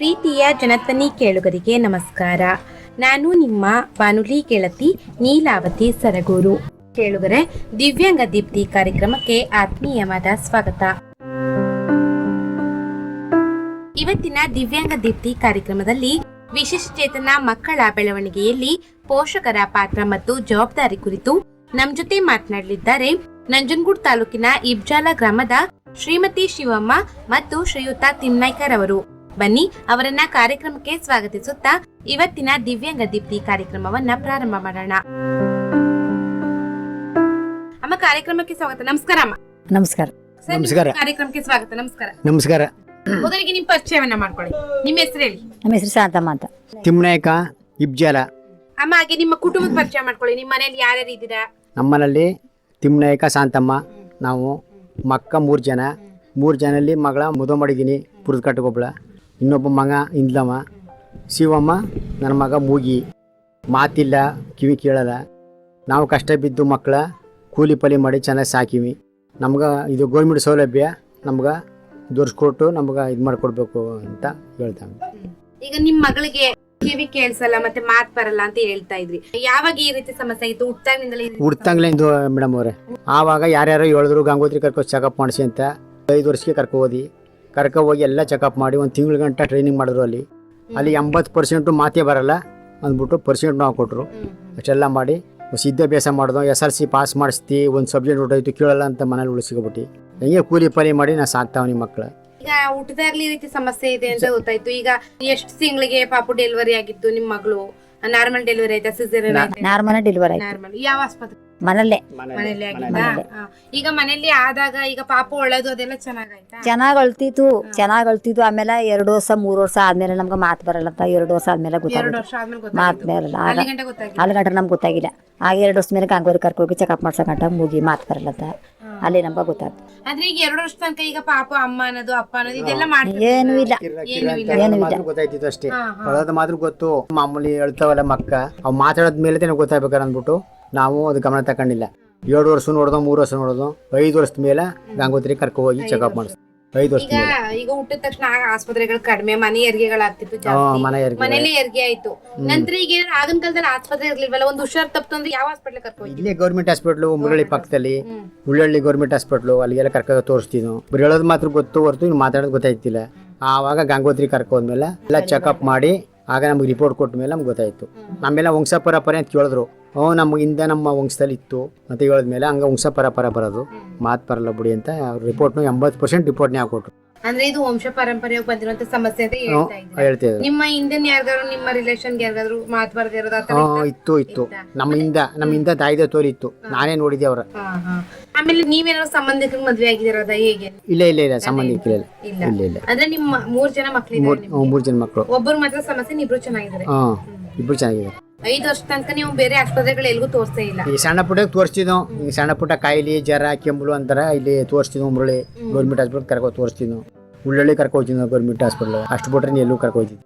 ಪ್ರೀತಿಯ ಜನತನಿ ಕೇಳುಗರಿಗೆ ನಮಸ್ಕಾರ. ನಾನು ನಿಮ್ಮ ಬಾನುಲಿ ಗೆಳತಿ ನೀಲಾವತಿ ಸರಗೂರು. ಕೇಳುಗರೆ, ದಿವ್ಯಾಂಗ ದೀಪ್ತಿ ಕಾರ್ಯಕ್ರಮಕ್ಕೆ ಆತ್ಮೀಯವಾದ ಸ್ವಾಗತ. ಇವತ್ತಿನ ದಿವ್ಯಾಂಗ ದೀಪ್ತಿ ಕಾರ್ಯಕ್ರಮದಲ್ಲಿ ವಿಶಿಷ್ಟಚೇತನ ಚೇತನ ಮಕ್ಕಳ ಬೆಳವಣಿಗೆಯಲ್ಲಿ ಪೋಷಕರ ಪಾತ್ರ ಮತ್ತು ಜವಾಬ್ದಾರಿ ಕುರಿತು ನಮ್ ಜೊತೆ ಮಾತನಾಡಲಿದ್ದಾರೆ ನಂಜನಗೂಡ್ ತಾಲೂಕಿನ ಇಬ್ಜಾಲ ಗ್ರಾಮದ ಶ್ರೀಮತಿ ಶಿವಮ್ಮ ಮತ್ತು ಶ್ರೀಯುತ ತಿಮ್ನಾಯ್ಕರ್ ಅವರು. ಬನ್ನಿ ಅವರನ್ನ ಕಾರ್ಯಕ್ರಮಕ್ಕೆ ಸ್ವಾಗತಿಸುತ್ತಾ ಇವತ್ತಿನ ದಿವ್ಯಾಂಗ ದೀಪ್ತಿ ಕಾರ್ಯಕ್ರಮವನ್ನ ಪ್ರಾರಂಭ ಮಾಡೋಣ. ಅಮ್ಮ ಕಾರ್ಯಕ್ರಮಕ್ಕೆ ಸ್ವಾಗತ. ನಮಸ್ಕಾರ ಅಮ್ಮ. ನಮಸ್ಕಾರ. ಸರ್, ನಮಸ್ಕಾರ. ಕಾರ್ಯಕ್ರಮಕ್ಕೆ ಸ್ವಾಗತ. ನಮಸ್ಕಾರ. ನಮಸ್ಕಾರ. ಮೊದಲಿಗೆ ನಿಮ್ ಪರಿಚಯವನ್ನ ಮಾಡ್ಕೊಳ್ಳಿ. ನಿಮ್ಮ ಹೆಸರು ಹೇಳಿ. ನಮ್ಮ ಹೆಸರು ಶಾಂತಮ್ಮ ಅಂತ. ತಿಮ್ಮನಾಯಕ ಇಬ್ಜಾಲ. ಅಮ್ಮ ಹಾಗೆ ನಿಮ್ಮ ಕುಟುಂಬದ ಪರಿಚಯ ಮಾಡ್ಕೊಳ್ಳಿ. ನಿಮ್ಮ ಮನೆಯಲ್ಲಿ ಯಾರ್ಯಾರು ಇದ್ದೀರಾ? ನಮ್ಮನಲ್ಲಿ ತಿಮ್ಮನಾಯಕ ಶಾಂತಮ್ಮ ನಾವು ಮಕ್ಕ ಮೂರು ಜನ. ಮೂರು ಜನಲ್ಲಿ ಮಗಳ ಮದುವೆ ಮಾಡಿದ್ದೀನಿ ಇನ್ನೊಬ್ಬ ಮಗ ಇಂದ್ಲಮ್ಮ ಶಿವಮ್ಮ ನನ್ನ ಮಗ ಮೂಗಿ. ಮಾತಿಲ್ಲ ಕಿವಿ ಕೇಳಲ್ಲ. ನಾವು ಕಷ್ಟ ಬಿದ್ದು ಮಕ್ಕಳ ಕೂಲಿ ಪಲಿ ಮಾಡಿ ಚೆನ್ನಾಗಿ ಸಾಕಿವಿ. ನಮ್ಗೆ ಇದು ಗೌರ್ಮೆಂಟ್ ಸೌಲಭ್ಯ ನಮ್ಗೆ ದೊರಿಸ್ಕೊಟ್ಟು ನಮ್ಗೆ ಇದು ಮಾಡಿಕೊಡ್ಬೇಕು ಅಂತ ಹೇಳ್ತಾವೆ ಈಗ ನಿಮ್ಮ ಮಗಳಿಗೆ ಕಿವಿ ಕೇಳಿಸಲ್ಲ ಮತ್ತೆ ಮಾತ್ ಬರಲ್ಲ ಅಂತ ಹೇಳ್ತಾ ಇದ್ರಿ. ಯಾವಾಗ ಈ ರೀತಿ ಸಮಸ್ಯೆ ಆಗಿತ್ತು? ರೀತಿ ಹುಡ್ತಂಗ್ಲಿಂದು ಮೇಡಮ್ ಅವರೇ. ಆವಾಗ ಯಾರ್ಯಾರು ಹೇಳಿದ್ರು ಗಂಗೋತ್ರಿ ಕರ್ಕೊ ಚೆಕಪ್ ಮಾಡಿಸಿ ಅಂತ ಐದು ವರ್ಷಕ್ಕೆ ಕರ್ಕೊ ಹೋದಿ ಕರ್ಕೊ ಹೋಗಿ ಎಲ್ಲ ಚೆಕಪ್ ಮಾಡಿ ಒಂದು ತಿಂಗಳ ಗಂಟ ಟ್ರೈನಿಂಗ್ ಮಾಡಿದ್ರು ಅಲ್ಲಿ. ಅಲ್ಲಿ ಎಂಬತ್ತು ಪರ್ಸೆಂಟು ಮಾತೇ ಬರಲ್ಲ ಅಂದ್ಬಿಟ್ಟು ಪರ್ಸೆಂಟ್ ನಾವು ಕೊಟ್ಟರು. ಅಷ್ಟೆಲ್ಲ ಮಾಡಿ ಸಿದ್ಧಾಭ್ಯಾಸ ಮಾಡಿದೋ ಎಸ್ ಆರ್ ಸಿ ಪಾಸ್ ಮಾಡಿಸ್ತಿ ಒಂದು ಸಬ್ಜೆಕ್ಟ್ ಹೊಟ್ಟೋಯ್ತು ಕೇಳಲ್ಲ ಅಂತ ಮನೇಲಿ ಉಳಿಸ್ಕೊಬಿಟ್ಟು ಹೆಂಗೆ ಕೂಲಿ ಪಾಲಿ ಮಾಡಿ ನಾನು ಸಾಕ್ತಾವನಿ ಮಕ್ಕಳು ಈಗ ಹುಟ್ಟದಾಗ್ಲಿ ಈ ರೀತಿ ಸಮಸ್ಯೆ ಇದೆ ಅಂತ ಗೊತ್ತಾಯ್ತು. ಈಗ ಎಷ್ಟು ತಿಂಗಳಿಗೆ ಪಾಪು ಡೆಲಿವರಿ ಆಗಿತ್ತು ನಿಮ್ಮ ಮಗಳು? ನಾರ್ಮಲ್ ಡೆಲಿವರಿ ಆಯ್ತಾ ಸಿಸೇರಿಯನ್ ಆಯ್ತಾ? ನಾರ್ಮಲ್ ಡೆಲಿವರಿ ಆಯ್ತು. ನಾರ್ಮಲ್. ಯಾವ ಆಸ್ಪತ್ರೆ? ಮನಲ್ಲೇ ಮನೇಲಿ ಆಗಿದ್ದಾ. ಈಗ ಮನೇಲಿ ಆದಾಗ ಈಗ ಪಾಪು ಒಳ್ಳೇದು ಅದೆಲ್ಲ ಚೆನ್ನಾಗಾಯ್ತಾ? ಚೆನ್ನಾಗ್ ಅಳ್ತಿತ್ತು ಚೆನ್ನಾಗ್ ಅಳ್ತಿತ್ತು. ಆಮೇಲೆ ಎರಡು ವರ್ಷ ಮೂರ್ ವರ್ಷ ಆದ್ಮೇಲೆ ನಮ್ಗೆ ಮಾತು ಬರಲ್ಲ ಅಂತ ಎರಡು ವರ್ಷ ಆದ್ಮೇಲೆ ಎರಡು ಗೊತ್ತಾಗುತ್ತೆ ವರ್ಷ ಆದ್ಮೇಲೆ ಮಾತು ಬರಲ್ಲ. ಆಗ ಅಲ್ಲಿ ಗಂಟೆ ಗೊತ್ತಾಗಿಲ್ಲ ಅಲ್ಲಿ ಗಂಟೆ ನಮ್ಗೆ ಗೊತ್ತಾಗಿಲ್ಲ. ಆಗ ಎರಡು ವರ್ಷ ಮೇಲೆ ಗಂಗೋರಿ ಕರ್ಕೋಗಿ ಚೆಕಪ್ ಮಾಡ್ಸೋ ಗಂಟ ಮುಗಿ ಮಾತು ಬರಲ್ಲ ಅಂತ. ಅಲ್ಲಿ ನಮ್ಗೆ ಗೊತ್ತಾಗ್ತದೆ ಅಂದ್ರೆ ಈಗ ಎರಡು ವರ್ಷ ತನಕ ಈಗ ಪಾಪ ಅಮ್ಮ ಅನ್ನೋದು ಅಪ್ಪ ಅನ್ನೋದು ಇದೆಲ್ಲ ಮಾಡ್ತಿದ್ರು ಏನೂ ಇಲ್ಲ. ಏನು ಇಲ್ಲ. ಗೊತ್ತಾಯ್ತಿತ್ತು ಅಷ್ಟೇ. ಹಾ, ಹಾ. ಮಾತ್ರ ಗೊತ್ತು. ಮಾಮೂಲಿ ಹೇಳ್ತಾವಲ್ಲ ಮಕ್ಕ ಅವ್ ಮಾತಾಡೋದ್ ಮೇಲೆ ತಾನೇ ಗೊತ್ತಾಗ್ಬೇಕಾರ ಅಂದ್ಬಿಟ್ಟು ನಾವು ಅದು ಗಮನ ತಕೊಂಡಿಲ್ಲ. ಎರಡು ವರ್ಷ ನೋಡೋದು ಮೂರು ವರ್ಷ ನೋಡೋದು ಐದು ವರ್ಷದ ಮೇಲೆ ಗಂಗೋತ್ರಿ ಕರ್ಕೊ ಹೋಗಿ ಚೆಕಪ್ ಮಾಡಿಸ್ ಐದು ವರ್ಷದ ಈಗ ಈಗ ಹುಟ್ಟಿದ ತಕ್ಷಣ ಆಗ ಆಸ್ಪತ್ರೆಗಳು ಕಡಿಮೆ ಮನೆ ಹೆರಿಗೆಗಳಾಗ್ತಿತ್ತು ಜಾಸ್ತಿ. ಮನೆ ಹೆರಿಗೆ. ಮನೇಲಿ ಹೆರಿಗೆ ಆಯ್ತು. ನಂತರ ಈಗ ಏನಾದ್ರು ಆಗಿನ ಕಾಲದಲ್ಲಿ ಆಸ್ಪತ್ರೆ ಇರ್ಲಿಲ್ವಲ್ಲ ಒಂದು ಹುಷಾರ್ ತಪ್ಪು ಅಂದ್ರೆ ಯಾವ ಹಾಸ್ಪಿಟಲ್ ಕರ್ಕೊಂಡು ಇಲ್ಲೇ ಗೌರ್ಮೆಂಟ್ ಹಾಸ್ಪಿಟ್ಲು ಮುರಳಿ ಪಕ್ಕದಲ್ಲಿ. ಉಳ್ಳಳ್ಳಿ ಗೌರ್ಮೆಂಟ್ ಹಾಸ್ಪಿಟ್ಲು ಅಲ್ಲಿಗೆಲ್ಲ ಕರ್ಕೊ ತೋರಿಸ್ತೀವಿ ನಾವು ಬರೀ ಹೇಳೋದು ಮಾತ್ರ ಗೊತ್ತು ಹೊರತು ಇನ್ನು ಮಾತಾಡೋದು ಗೊತ್ತಾಯ್ತಿಲ್ಲ ಆವಾಗ ಗಂಗೋತ್ರಿ ಕರ್ಕೊಂಡ್ಮೇಲೆ ಎಲ್ಲ ಚೆಕಪ್ ಮಾಡಿ ಆಗ ನಮಗೆ ರಿಪೋರ್ಟ್ ಕೊಟ್ಟ ಮೇಲೆ ನಮ್ಗೆ ಗೊತ್ತಾಯ್ತು. ನಮ್ಮೆಲ್ಲ ವಂಶ ಪರಂಪರೆ ಅಂತ ಕೇಳಿದ್ರು. ಹ್ಞೂ ಹಿಂದೆ ನಮ್ಮ ವಂಶದಲ್ಲಿ ಇತ್ತು ಅಂತ ಹೇಳಿದ್ಮೇಲೆ ಹಂಗೆ ವಂಶ ಪರ ಬರೋದು ಮಾತು ಬರಲ್ಲ ಬಿಡಿ ಅಂತ ರಿಪೋರ್ಟ್ನು ಎಂಬತ್ತು ಪರ್ಸೆಂಟ್ ರಿಪೋರ್ಟ್ನೇ ಹಾಕೊಟ್ರು ಅಂದ್ರೆ ಇದು ವಂಶ ಪರಂಪರೆಯಾಗಿ ಬಂದಿರುವಂತ ಸಮಸ್ಯೆ ಅಂತ ಹೇಳ್ತಾ ಇದ್ರು ಹೇಳ್ತಿದ್ರು ನಿಮ್ಮ ಹಿಂದಿನ ಯಾರಿಗಾದ್ರು ನಿಮ್ಮ ರಿಲೇಷನ್ ಯಾರಿಗಾದ್ರು ಮಾತು ಬರದೇ ಇರೋದು ಇತ್ತು? ಇತ್ತು ನಮ್ಮಿಂದ ನಮ್ಮಿಂದ ತಾಯಿದ ತೋರಿತ್ತು ನಾನೇ ನೋಡಿದ್ದೆ ಅವ್ರ. ಆಮೇಲೆ ನೀವೇನಾದ್ರು ಸಂಬಂಧಿಕರಿಗೆ ಮದ್ವೆ ಆಗಿದಿರೋದ ಹೇಗೆ? ಇಲ್ಲ ಇಲ್ಲ ಇಲ್ಲ ಸಂಬಂಧಿಕರ ಇಲ್ಲ ಇಲ್ಲ. ಇಲ್ಲ. ಅಂದ್ರೆ ನಿಮ್ಮ ಮೂರ್ ಜನ ಮಕ್ಳಿದ್ದಾರೆ ಮೂರ್ ಮೂರು ಜನ ಮಕ್ಕಳು ಒಬ್ಬರು ಮಾತ್ರ ಸಮಸ್ಯೆ ಇಬ್ರು ಚೆನ್ನಾಗಿದ್ದಾರೆ. ಹಾ ಇಬ್ರು ಚೆನ್ನಾಗಿದ್ದಾರೆ. ಐದು ವರ್ಷ ತನಕ ನೀವು ಬೇರೆ ಆಸ್ಪತ್ರೆಗಳು ಎಲ್ಲಿಗೂ ತೋರಿಸೇ ಇಲ್ಲ. ಈ ಸಣ್ಣ ಪುಟ್ಟ ತೋರಿಸ್ತಿದ್ವು ಈ ಸಣ್ಣ ಪುಟ್ಟ ಕಾಯಿಲೆ ಜ್ವರ ಕೆಂಬಳು ಅಂತಾರ ಇಲ್ಲಿ ತೋರಿಸ್ತಿದ್ವು ಮುರುಳಿ ಗೌರ್ಮೆಂಟ್ ಹಾಸ್ಪಿಟಲ್ ಕರ್ಕೊ ತೋರಿಸ್ತಿದ್ವು ಉಳ್ಳಳ್ಳಿ ಕರ್ಕೊ ಹೋಗ್ತಿದ್ವು ಗೌರ್ಮೆಂಟ್ ಹಾಸ್ಪಿಟಲ್. ಅಷ್ಟು ಬಿಟ್ರೆ ಎಲ್ಲೂ ಕರ್ಕೊ ಹೋಗ್ತಿದ್ವಿ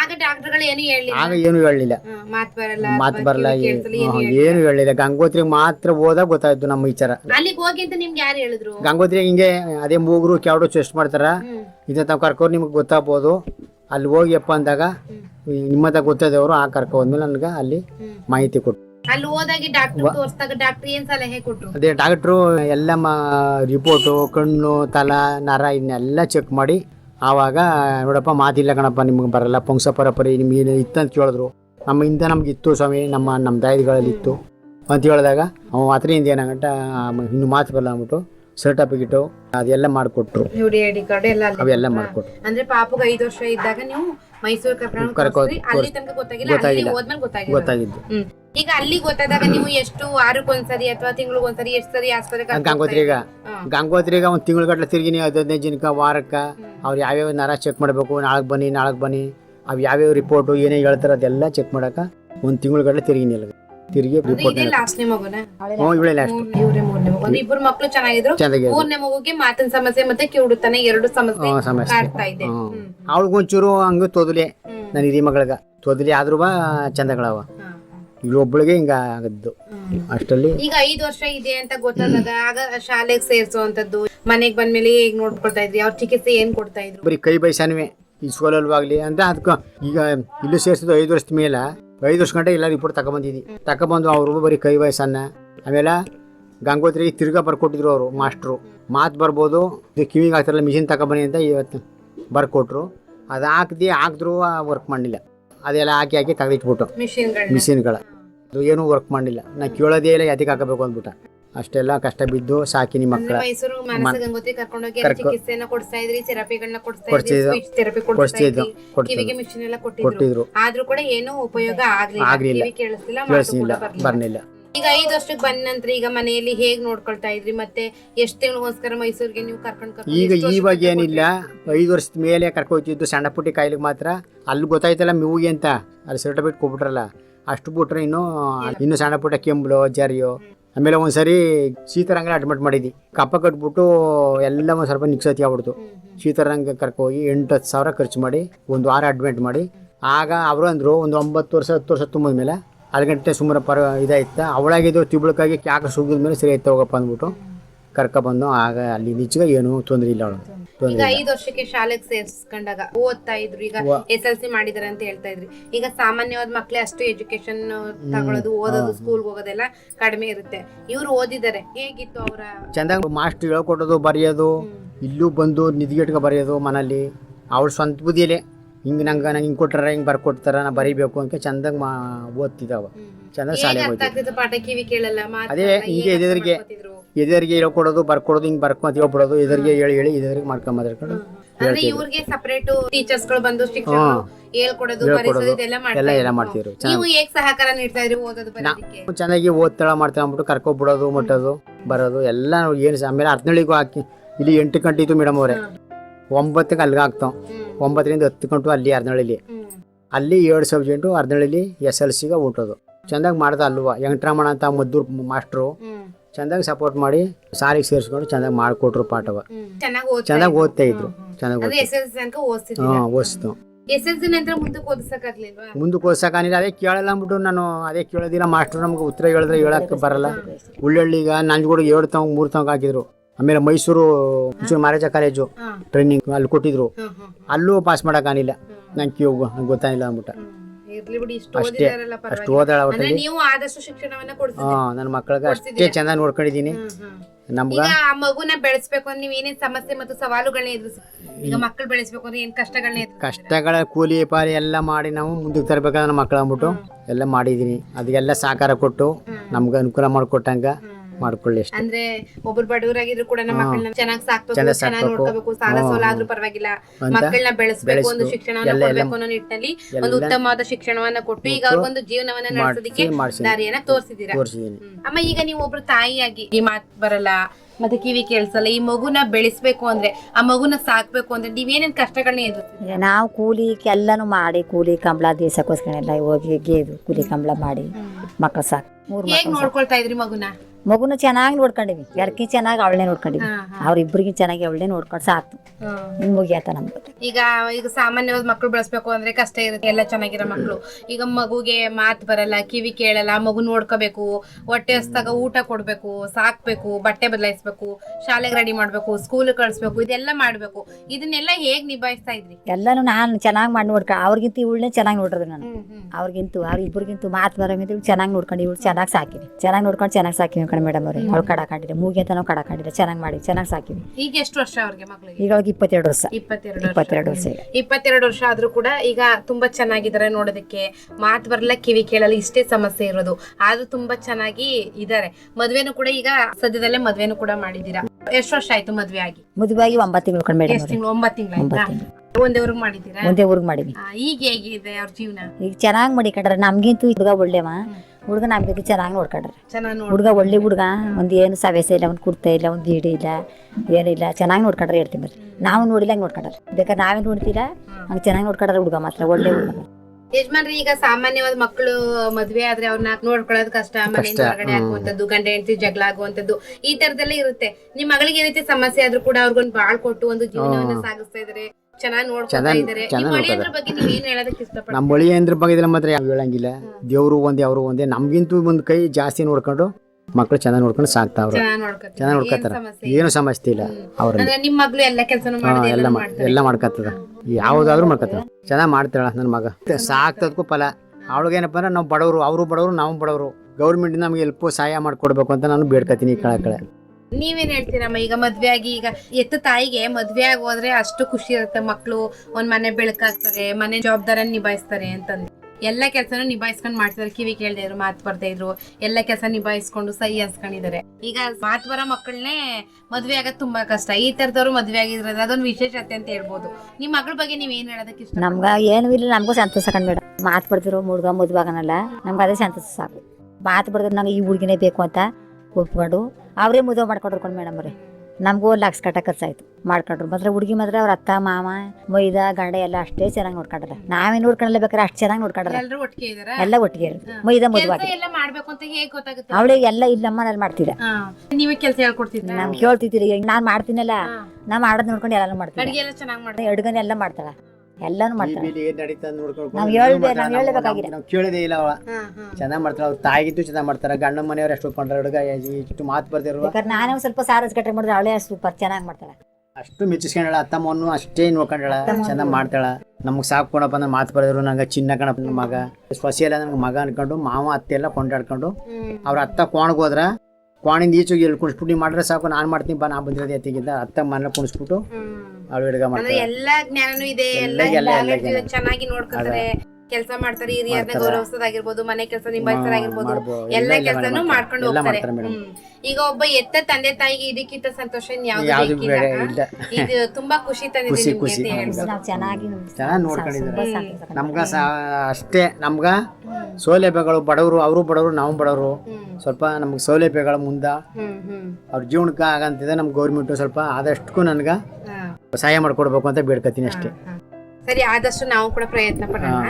ಆಗ ಡಾಕ್ಟರ್ಗಳು ಏನು ಹೇಳಿಲ್ಲ ಆಗ ಏನು ಹೇಳಲಿಲ್ಲ. ಮಾತ್ ಬರಲ್ಲ ಮಾತು ಬರಲ್ಲ ಏನು ಹೇಳಿಲ್ಲ. ಗಂಗೋತ್ರಿ ಮಾತ್ರ ಹೋದಾಗ ಗೊತ್ತಾಯ್ತು ನಮ್ಮ ವಿಚಾರ. ಅಲ್ಲಿಗೆ ಹೋಗಿ ಅಂತ ನಿಮ್ಗೆ ಯಾರು ಹೇಳಿದ್ರು? ಗಂಗೋತ್ರಿ ಹಿಂಗೆ ಅದೇ ಮೂಗರು ಕ್ಯಾವ್ಡು ಚೆಸ್ಟ್ ಮಾಡ್ತಾರ. ಇದನ್ನ ತಾವು ಕರ್ಕೊಂಡು ನಿಮ್ಗೆ ಗೊತ್ತಾಗ್ಬೋದು. ಅಲ್ಲಿ ಹೋಗಿಯಪ್ಪ ಅಂದಾಗ ನಿಮ್ಮದ ಗೊತ್ತದವರು ಆ ಕರ್ಕ ಹೋದ್ಮೇಲೆ ನನಗೆ ಅಲ್ಲಿ ಮಾಹಿತಿ ಕೊಟ್ಟು ಅಲ್ಲಿ ಹೋದಾಗಿ ಡಾಕ್ಟರ್ ತೋರಿಸಿದಾಗ ಡಾಕ್ಟರ್ ಏನ್ ಸಲಹೆ ಕೊಟ್ರು? ಅದೇ ಡಾಕ್ಟ್ರು ಎಲ್ಲ ಮಾ ರಿಪೋರ್ಟು ಕಣ್ಣು ತಲ ನರ ಇನ್ನೆಲ್ಲ ಚೆಕ್ ಮಾಡಿ ಆವಾಗ ನೋಡಪ್ಪ ಮಾತಿಲ್ಲ ಕಣಪ್ಪ ನಿಮ್ಗೆ ಬರಲ್ಲ ಪೊಂಗ್ಸ ಪರಪರಿ ನಿಮ್ಗೆ ಏನು ಇತ್ತಂತ ಕೇಳಿದ್ರು. ನಮ್ಮ ಹಿಂದೆ ನಮ್ಗೆ ಇತ್ತು ಸ್ವಾಮಿ ನಮ್ಮ ನಮ್ಮ ದಾಯಿಗಳಲ್ಲಿ ಇತ್ತು. ಅಂತ ಹೇಳಿದಾಗ ಅವ ಮಾತ್ರ ಹಿಂದೆ ಏನಾಗಂಟ ಇನ್ನು ಮಾತು ಬರಲ್ಲ ಅಂದ್ಬಿಟ್ಟು ಸರ್ಟಿಫಿಕೇಟು ಅದೆಲ್ಲ ಮಾಡಿಕೊಟ್ರು. ಮಾಡ್ಕೊಟ್ರು ಡಿ ಐ ಡಿ ಕಾರ್ಡ್ ಎಲ್ಲ ಅಲ್ಲಿ ಅವೆಲ್ಲ. ಮಾಡಿಕೊಟ್ರು. ಅಂದ್ರೆ ಪಾಪುಗ ಐದು ವರ್ಷ ಇದ್ದಾಗ ನೀವು ಮೈಸೂರು ಕರ್ಕೊಂಡು ಕರ್ಕೊ-. ಅಲ್ಲಿ ತನಕ ಗೊತ್ತಾಗಿಲ್ಲ ಅಲ್ಲಿ ಗೊತ್ತಾಗಿಲ್ಲ. ಹೋದ್ಮೇಲೆ ಗೊತ್ತಾಗಿಲ್ಲ ಗೊತ್ತಾಗಿದ್ದು. ಹ್ಮ್. ಈಗ ಅಲ್ಲಿ ಗೊತ್ತಾದಾಗ ನೀವು ಎಷ್ಟು ವಾರಕ್ಕೊಂದ್ಸರಿ ಅಥವಾ ತಿಂಗಳಿಗೊಂದ್ಸರಿ ಎಷ್ಟು ಸರಿ ಆಸ್ಪತ್ರೆಗೆ ಕರ್ಕೊಂಡ್ ಗಂಗೋತ್ರಿಗ. ಗಂಗೋತ್ರಿಗ ಒಂದು ತಿಂಗಳು ಗಟ್ಟಲೆ ತಿರ್ಗಿನಿ ಹದಿನೈದು ಜನಕ್ಕೆ ವಾರಕ್ಕೆ. ಅವ್ರು ಯಾವ್ಯಾವ ನರ ಚೆಕ್ ಮಾಡಬೇಕು ನಾಳೆ ಬನ್ನಿ ನಾಳೆ ಬನ್ನಿ. ಅವು ಯಾವ್ಯಾವ ರಿಪೋರ್ಟು ಏನೇ ಹೇಳ್ತಾರೆ ಅದೆಲ್ಲ ಚೆಕ್ ಮಾಡಕ್ಕೆ ಒಂದು ತಿಂಗಳು ಗಟ್ಟಲೆ ತಿರ್ಗಿನಿ ಅಲ್ಲಿ ತಿರುಗಿ ಇದೇ ಲಾಸ್ಟ್ನೇ ಮಗುನ? ಹ್ಞೂ ಇವಳೆ ಲಾಸ್ಟ್ ಮೂರ್ನೇ- ಇವ್ರೇ ಮೂರನೇ ಮಗು. ಅಂದ್ರೆ ಇಬ್ರು ಮಕ್ಳು ಚೆನ್ನಾಗಿದ್ರು. ಚೆನ್ನಾಗಿ ಮೂರನೇ ಮಗುಗೆ ಮಾತಿನ ಸಮಸ್ಯೆ ಮತ್ತೆ ಕಿವುಡುತ್ತಾನೆ ಎರಡು ಸಮಸ್ಯೆ ಹ್ಞೂ ಸಮಸ್ಯೆ. ಕಾಡ್ತಾ ಇದೆ. ಹ್ಞೂ. ಹ್ಮ್. ಅವಳಿಗೊಂಚೂರು ಹಂಗೆ ತೊದಲೆ ಹ್ಮ್. ನನ್ನ ಹಿರಿ ಮಗಳಿಗೆ. ತೊದಲೆ ಆದ್ರೂ ಬಾ ಚಂದಗಳವ. ಹಾ. ಇಲ್ಲೊಬ್ಬಳಿಗೆ ಹಿಂಗ ಆಗದ್ದು. ಅಷ್ಟಲ್ಲಿ ಅಷ್ಟರಲ್ಲಿ ಈಗ ಐದ್ ವರ್ಷ ಇದೆ ಅಂತ ಗೊತ್ತಾದಾಗ ಆಗ ಶಾಲೆಗೆ ಸೇರ್ಸುವಂತದ್ದು ಮನೆಗ್ ಬಂದ್ಮೇಲೆ ಹೇಗ್ ನೋಡ್ಕೊಳ್ತಾ ಇದ್ರಿ? ಅವ್ರ ಚಿಕಿತ್ಸೆ ಏನ್ ಕೊಡ್ತಾ ಇದ್ರು? ಬರೀ ಕೈ ಬೈಸನ್ವೆ ಈ ಸ್ಕೂಲಲ್ವಾಗ್ಲಿ ಅಂತ ಅದಕ್ಕೆ ಈಗ ಇಲ್ಲೂ ಸೇರಿಸಿದ್ದು ಐದು ವರ್ಷದ ಮೇಲೆ ಐದು ವರ್ಷ ಗಂಟೆ ಎಲ್ಲ ರಿಪೋರ್ಟ್ ತಗೊಬಂದಿದ್ದಿ. ತಗೊಂಬಂದು ಅವರು ಬರೀ ಕೈ ವಯಸ್ಸನ್ನ ಆಮೇಲೆ ಗಂಗೋತ್ರಿ ತಿರ್ಗಾ ಬರ್ಕೊಟ್ಟಿದ್ರು ಅವರು ಮಾಸ್ಟ್ರು. ಮಾತು ಬರ್ಬೋದು ಕಿವಿಗೆ ಹಾಕ್ತಾರಲ್ಲ ಮಿಷಿನ್ ತಗೊಬನ್ನಿ ಅಂತ ಇವತ್ತು ಬರ್ಕೊಟ್ರು. ಅದು ಹಾಕ್ದು ಹಾಕಿದ್ರು ವರ್ಕ್ ಮಾಡಲಿಲ್ಲ. ಅದೆಲ್ಲ ಹಾಕಿ ಹಾಕಿ ತೆಗೆದಿಟ್ಬಿಟ್ಟು. ಮಿಷಿನ್ಗಳ ಅದು ಏನೂ ವರ್ಕ್ ಮಾಡಲಿಲ್ಲ. ನಾ ಕೇಳೋದೇ ಇಲ್ಲ ಯಾತಿಗೆ ಹಾಕಬೇಕು ಅಂದ್ಬಿಟ್ಟ. ಅಷ್ಟೆಲ್ಲ ಕಷ್ಟ ಬಿದ್ದು ಸಾಕಿನಿ ನಿಮ್ಮ ಮಕ್ಕಳ ಮೈಸೂರು ಮಾನಸ ಗಂಗೋತ್ರಿ ಕರ್ಕೊಂಡೋಗಿ ಕರ್ಕೊ- ಚಿಕಿತ್ಸೆಯನ್ನ ಕೊಡ್ತಾ ಇದ್ರಿ ಥೆರಪಿಗಳನ್ನ ಕೊಡ್ತಾ ಇದ್ರಿ ಕೊಡ್ಸಿದ್ರು. ಸ್ಪೀಚ್ ಥೆರಪಿ ಕೊಡ್ತಾ ಕೊಡ್ಸಿದ್ರು, ಇದ್ರಿ ಕೊಡ್ಸಿದ್ರು. ಕಿವಿಗೆ ಮಿಷಿನ್ ಎಲ್ಲ ಕೊಟ್ಟಿದ್ರು. ಕೊಟ್ಟಿದ್ರು. ಆದ್ರೂ ಕೂಡ ಏನೂ ಉಪಯೋಗ ಆಗ್ಲಿಲ್ಲ. ಆಗ್ಲಿಲ್ಲ. ಕಿವಿ ಕೇಳಿಸ್ಲಿಲ್ಲ ಮಾತು ಕೇಳಿಸಿಲ್ಲ ಬರ್ಲಿಲ್ಲ. ಬರ್ಲಿಲ್ಲ. ಈಗ ಐದ್ ವರ್ಷಕ್ಕೆ ಬಂದ ನಂತರ ಈಗ ಮನೆಯಲ್ಲಿ ಹೇಗ್ ನೋಡ್ಕೊಳ್ತಾ ಇದ್ರಿ? ಮತ್ತೆ ಎಷ್ಟ್ ತಿಂಗಳಿಗೋಸ್ಕರ ಮೈಸೂರಿಗೆ ನೀವು ಕರ್ಕೊಂಡು ಕರ್ಕೊಂಡ್ ಈಗ ಈವಾಗ ಇವಾಗ ಏನಿಲ್ಲ. ಐದು ವರ್ಷದ ಮೇಲೆ ಕರ್ಕೊಯ್ತಿದ್ದು ಸಣ್ಣ ಪುಟ್ಟಿ ಕಾಯಿಲೆಗೆ ಮಾತ್ರ. ಅಲ್ಲಿ ಗೊತ್ತಾಯ್ತಲ್ಲ ಮಿವುಗೆ ಅಂತ. ಅಲ್ಲಿ ಸರ್ಟಿಫಿಕೇಟ್ ಕೊಟ್ಬಿಟ್ರಲ್ಲ ಅಷ್ಟು ಬಿಟ್ರೆ ಇನ್ನು ಇನ್ನು ಸಣ್ಣ ಪುಟ್ಟ ಕೆಂಬಳು ಜರಿಯೋ ಆಮೇಲೆ ಒಂದ್ಸರಿ ಸೀತಾರಂಗ ಅಡ್ಮಿಟ್ ಮಾಡಿದ್ವಿ. ಕಪ್ಪ ಕಟ್ಬಿಟ್ಟು ಎಲ್ಲ ಒಂದು ಸ್ವಲ್ಪ ನಿಕ್ಸತಿ ಆಗ್ಬಿಡ್ತು. ಸೀತಾರಂಗ ಕರ್ಕೋಗಿ ಎಂಟು ಹತ್ತು ಸಾವಿರ ಖರ್ಚು ಮಾಡಿ ಒಂದು ವಾರ ಅಡ್ಮಿಟ್ ಮಾಡಿ. ಆಗ ಅವರು ಅಂದರು ಒಂದು ಒಂಬತ್ತು ವರ್ಷ ಹತ್ತು ವರ್ಷ ತುಂಬಿದ ಮೇಲೆ ಗಂಟೆ ಸುಮಾರು ಪರ ಇದಾಯ್ತ ಅವಳಾಗಿದ್ದು ತಿಬ್ಳಕ್ಕಾಗಿ ಕ್ಯಾಕ ಸುಗಿದ ಮೇಲೆ ಸರಿ ಆಯ್ತು ಹೋಗಪ್ಪ ಅಂದ್ಬಿಟ್ಟು. ಕರ್ಕೊಬಂದು ಆಗ ಅಲ್ಲಿ ನಿಜಗ ಏನು ತೊಂದರೆ ಇಲ್ಲ ಅವಳು. ಈಗ ತೊಂದರೆ ಐದ್ ವರ್ಷಕ್ಕೆ ಶಾಲೆಗೆ ಸೇರ್ಸ್ಕೊಂಡಾಗ ಓದ್ತಾ ಇದ್ರು. ಈಗ ವ- ಎಸ್ ಎಲ್ ಸಿ ಮಾಡಿದಾರೆ ಅಂತ ಹೇಳ್ತಾ ಇದ್ರಿ. ಈಗ ಸಾಮಾನ್ಯವಾದ ಮಕ್ಳೇ ಅಷ್ಟು ಎಜುಕೇಶನ್ ತಗೊಳ್ಳೋದು ಓದೋದು ಸ್ಕೂಲ್ಗೆ ಹೋಗೋದೆಲ್ಲ ಕಡಿಮೆ ಇರುತ್ತೆ. ಇವ್ರು ಓದಿದ್ದಾರೆ. ಹೇಗಿತ್ತು ಅವರ ಚಂದಾಗ ಮಾಸ್ಟರ್ ಹೇಳ್ಕೊಡೋದು ಬರೆಯೋದು ಇಲ್ಲೂ ಬಂದು ನಿಧಿಗೆಟ್ಗೆ ಬರೆಯೋದು ಮನೇಲಿ ಅವ್ಳ ಸ್ವಂತ ಬುದ್ಧಿಯಲ್ಲೇ. ಹಿಂಗೆ ನಂಗೆ ನಂಗೆ ಹಿಂಗೆ ಕೊಟ್ಟಾರ ಹಿಂಗೆ ಬರ್ಕೊಡ್ತಾರ ನಾ ಬರೀಬೇಕು ಅಂತ ಚಂದಾಗ ಮಾ ಓದ್ತಿದ್ದಾವ ಚಂದ ಶಾಲೆ ಅರ್ಥ ಹೋಗ್ತಿದ್ದೆ ಆಗ್ತಿತ್ತು ಪಾಠ? ಕಿವಿ ಕೇಳಲ್ಲ ಮಾತು ಅದೇ ಕೇಳಲ್ಲ, ಹಿಂಗೆ ಅರ್ಥ ಮಾಡ್ಕೊತಿದ್ರು? ಎದುರಿಗೆ ಹೇಳ್ಕೊಡೋದು ಬರ್ಕೊಡೋದು ಹಿಂಗೆ ಬರ್ಕೊಂತ ಹೇಳ್ಬಿಡೋದು ಎದುರಿಗೆ ಹೇಳಿ ಹೇಳಿ ಇದರಿಗೆ ಮಾಡ್ಕೊಂಡ್ ಮಾತಾಡ್ಕೊಂಡು ಅಂದ್ರೆ ಇವ್ರಿಗೆ ಸಪರೇಟ್ ಟೀಚರ್ಸ್ಗಳು ಬಂದು ಶಿಕ್ಷಣ ಹೇಳ್ಕೊಡೋದು ಹೇಳ್ಕೊಡೋದು, ಬರೆಸೋದು ಇದೆಲ್ಲ ಎಲ್ಲ ಎಲ್ಲ. ಮಾಡ್ತಿದ್ರು ನೀವು ಹೇಗ್ ಸಹಕಾರ ನೀಡ್ತಾ ಇದ್ರಿ ಓದೋದು ಬರೋದಕ್ಕೆ? ಚೆನ್ನಾಗಿ ಓದ್ತಾಳ ಮಾಡ್ತಾಳ ಅಂದ್ಬಿಟ್ಟು ಕರ್ಕೊಬಿಡೋದು ಮುಟ್ಟೋದು ಬರೋದು ಎಲ್ಲ ನಾವು ಏನು ಸ- ಆಮೇಲೆ ಹದಿನೇಳಿಗೂ ಹಾಕಿ ಇಲ್ಲಿ ಎಂಟು ಗಂಟೆ ಇತ್ತು ಮೇಡಮ್ ಅವರೇ. ಒಂಬತ್ತಕ್ಕೆ ಅಲ್ಲಿಗೆ ಹಾಕ್ತಾವ್. ಒಂಬತ್ತರಿಂದ ಹತ್ತು ಗಂಟು ಅಲ್ಲಿ ಹದಿನೇಳಿಲಿ ಅಲ್ಲಿ ಏಳು ಸಬ್ಜೆಕ್ಟು ಹದಿನೇಳಿಲಿ ಎಸ್ ಎಲ್ ಸಿಗ ಊಟೋದು ಚೆಂದಾಗಿ ಮಾಡ್ದ ಅಲ್ವಾ? ವೆಂಕಟರಮಣ ಅಂತ ಮದ್ದೂರು ಮಾಸ್ಟ್ರು. ಚೆಂದಾಗಿ ಸಪೋರ್ಟ್ ಮಾಡಿ ಸಾರಿಗೆ ಸೇರಿಸ್ಕೊಂಡು ಚೆಂದಾಗಿ ಮಾಡಿಕೊಟ್ರು ಪಾಠವ. ಚೆನ್ನಾಗಿ ಚೆನ್ನಾಗ್ ಓದ್ತಾ ಇದ್ರು. ಚೆನ್ನಾಗಿ ಹಾಂ ಓದಿಸ್ತು. ಎಸ್ ಎಲ್ ಸಿ ನಂತರ ಮುಂದಕ್ಕೆ ಓದಿಸಕ್ಕಾಗ್ಲಿಲ್ವಾ ಮುಂದಕ್ಕೆ ಓದ್ಸಕ್ಕಾನಿಲ್ಲ ಅದೇ ಕೇಳಲ್ಲ ಅಂದ್ಬಿಟ್ಟು ನಾನು ಅದೇ ಕೇಳೋದಿಲ್ಲ. ಮಾಸ್ಟರ್ ನಮ್ಗೆ ಉತ್ತರ ಹೇಳಿದ್ರೆ ಹೇಳಕ್ಕೆ ಬರಲ್ಲ. ಉಳ್ಳಳ್ಳಿಗ ನಂಜುಗೂಡು ಏಳು ತಂಗ್ ಮೂರು ತಂಗ್ ಹಾಕಿದ್ರು. ಆಮೇಲೆ ಮೈಸೂರು ಮೈಸೂರು ಮಹಾರಾಜ ಕಾಲೇಜು ಟ್ರೈನಿಂಗ್ ಅಲ್ಲಿ ಕೊಟ್ಟಿದ್ರು. ಅಲ್ಲೂ ಪಾಸ್ ಮಾಡೋಕ್ಕಾಗಿಲ್ಲ ನಂಗೆ ಕ್ಯೂ ಗೊತ್ತಾಗಿಲ್ಲ ಅಂದ್ಬಿಟ್ಟ. ಇರ್ಲಿ ಬಿಡಿ ಇಷ್ಟು ಅಷ್ಟೇ. ಓದಿದಾರಲ್ಲ ಅಷ್ಟು ಪರವಾಗಿಲ್ಲ ಓದಾಳ ಅಂದ್ರೆ ಒಟ್ಟಲ್ಲಿ ನೀವು ಆದಷ್ಟು ಶಿಕ್ಷಣವನ್ನ ಹಾಂ ನನ್ನ ಮಕ್ಕಳಿಗೆ ಅಷ್ಟೇ ಕೊಡ್ಸಿದ್ದೀರಾ? ಚೆಂದ ನೋಡ್ಕೊಂಡಿದ್ದೀನಿ ಹ್ಮ್. ಈಗ ಆ ಮಗುನ ಬೆಳೆಸ್ಬೇಕು ಅಂದ್ರೆ ನೀವ್ ಏನೇನ್ ಸಮಸ್ಯೆ ಮತ್ತು ಸವಾಲುಗಳನ್ನ ಎದುರಿಸಿ ಈಗ ಮಕ್ಕಳು ಬೆಳೆಸ್ಬೇಕು ಅಂದ್ರೆ ಏನ್ ಕಷ್ಟಗಳನ್ನ ಎದುರಿಸ್ತೀರಾ? ಕಷ್ಟಗಳ ಕೂಲಿ ಪಾಲಿ ಎಲ್ಲ ಮಾಡಿ ನಾವು ಮುಂದಕ್ಕೆ ತರಬೇಕಾದ್ರೆ ನಮ್ಮ ಮಕ್ಕಳು ಅಂದ್ಬಿಟ್ಟು ಎಲ್ಲ ಮಾಡಿದೀನಿ ಅದಕ್ಕೆಲ್ಲ ಸಹಕಾರ ಕೊಟ್ಟು ನಮ್ಗೆ ಅನುಕೂಲ ಮಾಡಿಕೊಟ್ಟಂಗ ಮಾಡ್ಕೊಳ್ಳಿ ಅಷ್ಟೇ. ಅಂದ್ರೆ ಒಬ್ರು ಬಡವರಾಗಿದ್ರು ಕೂಡ ನಮ್ಮ ಮಕ್ಕಳನ್ನ ಚೆನ್ನಾಗಿ ಸಾಕ್ಬೇಕು ಚೆನ್ನಾಗ್ ಚೆನ್ನಾಗಿ ಸಾಕ್ಬೇಕು. ನೋಡ್ಕೋಬೇಕು ಸಾಲ ಸೋಲ ಆದ್ರೂ ಪರವಾಗಿಲ್ಲ. ಅಂತ ಮಕ್ಕಳನ್ನ ಬೆಳೆಸ್ಬೇಕು ಒಂದು ಬೆಳೆಸ್ಬೇಕು. ಶಿಕ್ಷಣವನ್ನ ಎಲ್ಲ- ಎಲ್ಲ- ಕೊಡ್ಬೇಕು ಅನ್ನೋ ನಿಟ್ಟಿನಲ್ಲಿ ಒಂದು ಎಲ್ಲ ಉತ್ತಮವಾದ ಶಿಕ್ಷಣವನ್ನ ಕೊಟ್ಟು ಈಗ ಅವ್ರಿಗೊಂದು ಜೀವನವನ್ನ ನಡೆಸೋದಕ್ಕೆ ಮಾಡಿಸಿ ಮಾಡಿಸಿ. ದಾರಿಯನ್ನ ತೋರಿಸಿದೀರಾ. ತೋರಿಸಿದ್ದೀನಿ ಅಮ್ಮ ಈಗ ನೀವು ಒಬ್ರು ತಾಯಿಯಾಗಿ ಈ ಮಾತ್ ಬರಲ್ಲ ಮತ್ತೆ ಕಿವಿ ಕೇಳಿಸಲ್ಲ ಈ ಮಗುನ ಬೆಳೆಸ್ಬೇಕು ಅಂದ್ರೆ ಆ ಮಗುನ ಸಾಕ್ಬೇಕು ಅಂದ್ರೆ ನೀವೇನೇನ್ ಕಷ್ಟಗಳನ್ನ ಎದುರಿಸ್ತೀರಿ ಈಗ ನಾವು ಕೂಲಿ ಎಲ್ಲಾನು ಮಾಡಿ ಕೂಲಿ ಕಂಬಳ ದೇಶಕ್ಕೋಸ್ಕರ ಎಲ್ಲ ಹೋಗಿ ಗೇದು ಕೂಲಿ ಕಂಬಳ ಮಾಡಿ ಮಕ್ಕಳು ಸಾಕು ಮೂರು ಹೇಗ್ ನೋಡ್ಕೊಳ್ತಾ ಇದ್ರಿ ಮಗುನ? ಮಗುನ ಚೆನ್ನಾಗಿ ನೋಡ್ಕೊಂಡಿವಿ. ಎರಕಿ ಚೆನ್ನಾಗಿ ಅವಳನ್ನೇ ನೋಡ್ಕೊಂಡಿವಿ. ಅವ್ರಿಬ್ರಿಗೆ ಚೆನ್ನಾಗಿ ಅವಳನ್ನೇ ನೋಡ್ಕೊಂಡು ಸಾಕು ಹಿಂಗೆ ಮುಗಿಯತ್ತ ನಮ್ಗೆ ಈಗ ಈಗ ಸಾಮಾನ್ಯವಾದ ಮಕ್ಕಳು ಬೆಳೆಸ್ಬೇಕು ಅಂದ್ರೆ ಕಷ್ಟ ಇರುತ್ತೆ. ಎಲ್ಲ ಚೆನ್ನಾಗಿರೋ ಮಕ್ಕಳು ಈಗ ಮಗುಗೆ ಮಾತ್ ಬರಲ್ಲ ಕಿವಿ ಕೇಳಲ್ಲ ಮಗು ನೋಡ್ಕೋಬೇಕು ಹೊಟ್ಟೆ ಹಸ್ದಾಗ ಊಟ ಕೊಡ್ಬೇಕು ಸಾಕ್ಬೇಕು ಬಟ್ಟೆ ಬದಲಾಯಿಸ್ಬೇಕು ಶಾಲೆಗೆ ರೆಡಿ ಮಾಡ್ಬೇಕು ಸ್ಕೂಲ್ ಕಳಿಸ್ಬೇಕು ಇದೆಲ್ಲ ಮಾಡ್ಬೇಕು. ಇದನ್ನೆಲ್ಲ ಹೇಗ್ ನಿಭಾಯಿಸ್ತಾ ಇದ್ರಿ? ಎಲ್ಲಾನು ನಾನು ಚೆನ್ನಾಗಿ ಮಾಡಿ ನೋಡ್ಕ ಅವ್ರಿಗಿಂತ ಇವಳನ್ನೇ ಚೆನ್ನಾಗಿ ನೋಡ್ರದು ನಾನು. ಅವ್ರಿಗಿಂತೂ ಅವ್ರ ಇಬ್ಬರಿಗಿಂತೂ ಮಾತು ಇವ್ಳು ಚೆನ್ನಾಗಿ ನೋಡ್ಕೊಂಡು ಇವಳು ಚೆನ್ನಾಗಿ ಸಾಕಿನಿ. ಚೆನ್ನಾಗಿ ನೋಡ್ಕೊಂಡು ಚೆನ್ನಾಗಿ ಸಾಕಿವಿ ಕಣ ಮೇಡಮ್ ಅವ್ರೆ. ಕಡ ಕಡಕಾಡಿದ್ರೆ ಮೂಗಿ ಅಂತ ನಾವು ಕಡಕಾಡಿದ್ರೆ ಚೆನ್ನಾಗಿ ಮಾಡಿ ಚೆನ್ನಾಗಿ ಸಾಕಿವಿ ಈಗ ಎಷ್ಟು ವರ್ಷ ಅವ್ರಿಗೆ ಮಕ್ಳಿಗೆ? ಈಗ ಅವಳಿಗೆ ಇಪ್ಪತ್ತೆರಡು ವರ್ಷ. ಇಪ್ಪತ್ತೆರಡು ಇಪ್ಪತ್ತೆರಡು ವರ್ಷ ಈಗ. ಇಪ್ಪತ್ತೆರಡು ವರ್ಷ ಆದ್ರೂ ಕೂಡ ಈಗ ತುಂಬಾ ಚೆನ್ನಾಗಿದ್ದಾರೆ ನೋಡೋದಕ್ಕೆ. ಮಾತು ಬರಲ್ಲ ಕಿವಿ ಕೇಳಲ್ಲ ಇಷ್ಟೇ ಸಮಸ್ಯೆ ಇರೋದು. ಆದ್ರೂ ತುಂಬಾ ಚೆನ್ನಾಗಿ ಇದ್ದಾರೆ ಮದ್ವೆನೂ ಕೂಡ ಈಗ ಸದ್ಯದಲ್ಲೇ ಮದ್ವೆನೂ ಕೂಡ ಮಾಡಿದೀರಾ ಎಷ್ಟು ವರ್ಷ ಆಯ್ತು ಮದ್ವೆ ಆಗಿ? ಮದುವೆಯಾಗಿ ಒಂಬತ್ತು ತಿಂಗಳು ಕಣ್ ಮೇಡಮ್ ಎಷ್ಟು ತಿಂಗಳು? ಒಂಬತ್ತು ತಿಂಗಳು ಒಂಬತ್ತು ಆಯ್ತಾ ತಿಂಗಳು. ಒಂದೇ ಊರಿಗೆ ಮಾಡಿದ್ದೀರಾ? ಒಂದೇ ಊರಿಗೆ ಮಾಡಿವಿ ಈಗ ಹೇಗಿದೆ ಅವ್ರ ಜೀವನ? ಈಗ ಚೆನ್ನಾಗಿ ಮಾಡಿ ಕಡ್ರೆ ನಮ್ಗಿಂತೂ ಹುಡುಗ ಒಳ್ಳೆವ. ಹುಡುಗ ನಮಗೆ ಚೆನ್ನಾಗಿ ನೋಡ್ಕೊಂಡ್ರೆ. ಚೆನ್ನಾಗಿ ನೋಡಿ ಹುಡುಗ ಒಳ್ಳೆ ಹುಡುಗ ಒಂದು ಏನು ಸವೆಸ ಇಲ್ಲ ಒಂದು ಕುರ್ತ ಇಲ್ಲ ಒಂದು ಬೀಡಿ ಇಲ್ಲ ಏನಿಲ್ಲ ಚೆನ್ನಾಗಿ ನೋಡ್ಕೊಂಡ್ರೆ ಹೇಳ್ತೀನಿ ಬರ್ರಿ. ನಾವು ನೋಡಿಲ್ಲ ಹಂಗೆ ನೋಡ್ಕೊಂಡ್ರೆ. ಬೇಕಾದ್ರೆ ನಾವೇ ನೋಡ್ತೀರ? ಹಂಗೆ ಚೆನ್ನಾಗಿ ನೋಡ್ಕೊಂಡ್ರೆ ಹುಡುಗ ಮಾತ್ರ ಒಳ್ಳೆ ಹುಡುಗ ಯಜಮಾನ್ರಿ ಈಗ ಸಾಮಾನ್ಯವಾದ ಮಕ್ಕಳು ಮದ್ವೆ ಆದ್ರೆ ಅವ್ರನ್ನ ನೋಡ್ಕೊಳ್ಳೋದು ಕಷ್ಟ ಮನೆಯಿಂದ ಹೊರಗಡೆ ಹಾಕುವಂತದ್ದು ಗಂಡ ಹೆಂಡತಿ ಜಗಳ ಆಗುವಂತದ್ದು ಈ ತರದಲ್ಲೇ ಇರುತ್ತೆ. ನಿಮ್ ಮಗಳಿಗೆ ಈ ರೀತಿ ಸಮಸ್ಯೆ ಆದ್ರೂ ಕೂಡ ಅವ್ರಿಗೊಂದು ಬಾಳ್ ಕೊಟ್ಟು ಒಂದು ಜೀವನವನ್ನ ಸಾಗಿಸ್ತಾ ಇದಾರೆ. ಚೆನ್ನಾಗಿ ನೋಡ್ಕೊತಾ ಚೆನ್ನಾಗ್- ಇದಾರೆ. ಚೆನ್ನಾಗ್ ನಿಮ್ ಒಳ್ಳೆಯದ್ರ ಬಗ್ಗೆ ನೀವ್ ಏನ್ ಹೇಳೋದಕ್ಕೆ ಇಷ್ಟಪಡ್ತೀರಾ? ನಮ್ಮ ಬಳಿ ಏನ್ರ ಬಗ್ಗೆ ಇಲ್ಲ ಮಾತ್ರ ಯಾವ ಹೇಳಂಗಿಲ್ಲ. ದೇವರು ಒಂದೇ ಅವರು ಒಂದೇ. ನಮ್ಗಿಂತೂ ಒಂದು ಕೈ ಜಾಸ್ತಿ ನೋಡ್ಕೊಂಡು ಮಕ್ಕಳು ಚೆನ್ನಾಗಿ ನೋಡ್ಕೊಂಡು ಸಾಕ್ತಾವ್ರು. ಚೆನ್ನಾಗಿ ನೋಡ್ಕೊತಾರೆ. ಚೆನ್ನಾಗಿ ನೋಡ್ಕೊತಾರ? ಸಮಸ್ಯೆ ಏನು ಸಮಸ್ಯೆ ಇಲ್ಲ ಅವ್ರ ಅಂದ್ರೆ ನಿಮ್ ಮಗ್ಳು ಎಲ್ಲ ಕೆಲಸನೂ ಹಾ, ಮಾಡಿದೆ ಎಲ್ಲ ಎಲ್ಲ ಮಾ- ಮಾಡ್ತಾರೆ. ಎಲ್ಲ ಮಾಡ್ಕತ್ತದ. ಯಾವ್ದಾದ್ರು ಮಾಡ್ಕತ್ತದ ಚೆನ್ನಾಗಿ ಮಾಡ್ತಾಳ ನನ್ನ ಮಗ. ಸಾಕ್ತದಕ್ಕೂ ಫಲ. ಅವಳಿಗೇನಪ್ಪ ಅಂದ್ರೆ ನಾವು ಬಡವರು ಅವರು ಬಡವರು ನಾವು ಬಡವರು. ಗೌರ್ಮೆಂಟ್ ನಮ್ಗೆ ಎಲ್ಪ್ ಸಹಾಯ ಮಾಡ್ಕೊಡ್ಬೇಕು ಅಂತ ನಾನು ಬೇಡ್ಕತ್ತೀನಿ ಈ ಕಳ ಕಳೆ ನೀವೇನ್ ಹೇಳ್ತೀರಮ್ಮ? ಈಗ ಮದ್ವೆ ಆಗಿ, ಈಗ ಎತ್ತ ತಾಯಿಗೆ ಮದ್ವೆ ಆಗಿ ಹೋದ್ರೆ ಅಷ್ಟು ಖುಷಿ ಇರುತ್ತೆ ಮಕ್ಳು. ಒಂದ್ ಮನೆ ಬೆಳಕಾಗ್ತಾರೆ ಮನೆ ಜವಾಬ್ದಾರ ನಿಭಾಯಿಸ್ತಾರೆ ಅಂತಂದ್ರೆ ಎಲ್ಲ ಕೆಲಸನೂ ನಿಭಾಯಿಸ್ಕೊಂಡ್ ಮಾಡ್ತಾರೆ ಕಿವಿ ಕೇಳ್ದೆ ಇದ್ರು, ಮಾತು ಬರ್ದೇ ಇದ್ರು. ಎಲ್ಲ ಕೆಲಸ ನಿಭಾಯಿಸ್ಕೊಂಡು ಸಹಿ ಹಂಚ್ಕೊಂಡಿದ್ದಾರೆ ಈಗ ಮಾತು ಬರೋ ಮಕ್ಕಳನ್ನೇ ಮದ್ವೆ ಆಗೋದು ತುಂಬಾ ಕಷ್ಟ. ಈ ತರದವ್ರು ಮದ್ವೆ ಆಗಿದ್ರೆ ಅದೊಂದು ವಿಶೇಷತೆ ಅಂತ ಹೇಳ್ಬೋದು. ನಿಮ್ ಮಗಳ ಬಗ್ಗೆ ನೀವ್ ಏನ್ ಹೇಳೋದಕ್ಕೆ ಇಷ್ಟ? ನಮ್ಗ ಏನು ಇಲ್ಲ, ನಮಗೂ ಸಂತೋಷ ಕಂಡ್ಬೇಡ ಮಾತು ಬರ್ದಿರೋ ಮುಡ್ಗ ಮದ್ವಾಗನಲ್ಲ ನಮ್ಗೆ ಅದೇ ಸಂತೋಷ ಸಾಕು. ಮಾತು ಬರ್ದ್ರೆ ನಂಗೆ ಈ ಹುಡುಗಿನೇ ಬೇಕು ಅಂತ ಒಪ್ಕೊಂಡು ಅವರೇ ಮದುವೆ ಮಾಡ್ಕೊಂಡ್ರು ಕೊಂಡು ಮೇಡಮ್ ರೀ ನಮಗೂ ಲಕ್ಷ ಕಟ್ಟ ಖರ್ಚಾಯ್ತು ಮಾಡ್ಕೊಂಡ್ರು. ಮಾತ್ರ ಹುಡುಗಿ ಮಾತ್ರ ಅವ್ರ ಅತ್ತ ಮಾಮ ಮೈದ ಗಂಡ ಎಲ್ಲ ಅಷ್ಟೇ ಚೆನ್ನಾಗಿ ನೋಡ್ಕೊಂಡ್ರ. ನಾವೇ ನೋಡ್ಕೊಳ್ಳಲ್ಲ ಬೇಕಾದ್ರೆ ಅಷ್ಟು ಚೆನ್ನಾಗಿ ನೋಡ್ಕೊಂಡ್ರೆ. ಎಲ್ಲ ಒಟ್ಟಿಗೆ. ಮೈದ ಮದುವೆ ಎಲ್ಲ ಅವಳಿಗೆ ಎಲ್ಲ ಇಲ್ಲಮ್ಮ ನಾನು ಮಾಡ್ತಿದ್ದೆ. ನೀವೇ ಕೆಲಸ ಹೇಳ್ಕೊಡ್ತೀನಿ ನಮ್ಗೆ ಹೇಳ್ತಿದ್ದೀರಿ ಈಗ ನಾನು ಮಾಡ್ತೀನಲ್ಲ. ನಾ ಮಾಡೋದು ನೋಡ್ಕೊಂಡು ಎಲ್ಲಾನು ಮಾಡ್ತೀನಿ ಅಡುಗೆ ಎಲ್ಲ ಎಲ್ಲ ಮಾಡ್ತಾಳ. ಎಲ್ಲಾನು ಮಾಡ್ತಾಳ ಏನ್ ನಡೀತದ ನೋಡ್ಕೊಂಡು ನಾವ್ ಹೇಳ್ಬೇ- ನಾವ್ ಹೇಳ್ಬೇಕಾಗಿದೆ. ನಾವು ಕೇಳೋದೇ ಇಲ್ಲ ಚೆನ್ನಾಗಿ ಮಾಡ್ತಾರೆ ಅವ್ರ ತಾಯಿಗಿದ್ದು ಚೆನ್ನಾಗಿ ಮಾಡ್ತಾರೆ. ಗಂಡ ಮನೆಯವ್ರು ಎಷ್ಟು ಒಪ್ಕೊಂಡ್ರೆ ಹುಡುಗ ಇಷ್ಟು ಮಾತು ಬರ್ದಿರುವ. ಬೇಕಾದ್ರೆ ನಾನೇ ಒಂದ್ ಸ್ವಲ್ಪ ಸಾರಸ್ ಕಟ್ರೆ ಮಾಡಿದ್ರೆ ಅವಳೇ ಸೂಪರ್ ಚೆನ್ನಾಗಿ ಮಾಡ್ತಾಳೆ. ಅಷ್ಟು ಮೆಚ್ಚಿಸ್ಕೊಂಡಾಳ. ಅತ್ತಮ್ಮನ್ನು ಅಷ್ಟೇ ನೋಡ್ಕೊಂಡಾಳ. ಚೆನ್ನಾಗಿ ಮಾಡ್ತಾಳ. ನಮ್ಗೆ ಸಾಕು ಕೊಡಪ್ಪ ಅಂದ್ರೆ ಮಾತು ಬರೆದ್ರು. ನಂಗೆ ಚಿನ್ನ ಕಣಪ್ಪ ನನ್ನ ಮಗ. ಸೊಸೆ ಎಲ್ಲ ನನಗೆ ಮಗ ಅನ್ಕೊಂಡು ಮಾವ ಅತ್ತೆ ಎಲ್ಲ ಕೊಂಡಾಡ್ಕೊಂಡು ಅವ್ರ ಅತ್ತ ಕೋಣಗೆ ಹೋದ್ರ ಕೋಣಿಂದ ಈಚೆಗೆ ಇಲ್ಲಿ ಕುಣಿಸ್ಬಿಟ್ಟು ನೀವು ಮಾಡಿದ್ರೆ ಸಾಕು ನಾನು ಮಾಡ್ತೀನಿ ಬಾ ನಾ ಬಂದಿರೋದು ಎತ್ತಿಗಿದ್ದ ಅತ್ತ ಮನೆ ಕುಣಿಸ್ಬಿಟ್ಟು ಅಳು ಅವಳು ಹಿಡ್ಗ ಅಂದ್ರೆ ಎಲ್ಲ ಜ್ಞಾನನೂ ಇದೆ ಎಲ್ಲ ಚೆನ್ನಾಗಿ ನೋಡ್ಕೊತಾರೆ. ಕೆಲಸ ಮಾಡ್ತಾರೆ ಹಿರಿಯರನ್ನ. ಗೌರವಿಸೋದಾಗಿರ್ಬೋದು ಮನೆ ಕೆಲಸ ನಿಭಾಯಿಸೋದಾಗಿರ್ಬೋದು. ಎಲ್ಲ ಕೆಲಸನು ಎಲ್ಲ ಕೆಲಸನೂ ಮಾಡ್ಕೊಂಡು ಹೋಗ್ತಾರೆ. ಮೇಡಮ್. ಈಗ ಒಬ್ಬ ಎತ್ತ ತಂದೆ ತಾಯಿಗೆ ಇದಕ್ಕಿಂತ ಸಂತೋಷ ಯಾವ್ದು ಇದು ತುಂಬಾ ಖುಷಿ ಚೆನ್ನಾಗಿ ನಮ್ಗ ಅಷ್ಟೇ ನಮ್ಗ ಸೌಲಭ್ಯಗಳು ಬಡವರು ಅವರು ಬಡವರು ನಾವು ಬಡವರು. ಸ್ವಲ್ಪ ನಮ್ಗೆ ಸೌಲಭ್ಯಗಳ ಮುಂದ ಅವ್ರ ಜೀವನಕ್ಕೆ ಆಗಂತಿದೆ ನಮ್ ಗೌರ್ಮೆಂಟ್ ಸ್ವಲ್ಪ ಆದಷ್ಟು ನನ್ಗ ಸಹಾಯ ಮಾಡ್ಕೊಡ್ಬೇಕು ಅಂತ ಬೇಡ್ಕತ್ತೀನಿ ಅಷ್ಟೇ. ಸರಿ ಆದಷ್ಟು ನಾವು ಕೂಡ ಪ್ರಯತ್ನ ಪಡೋಣ.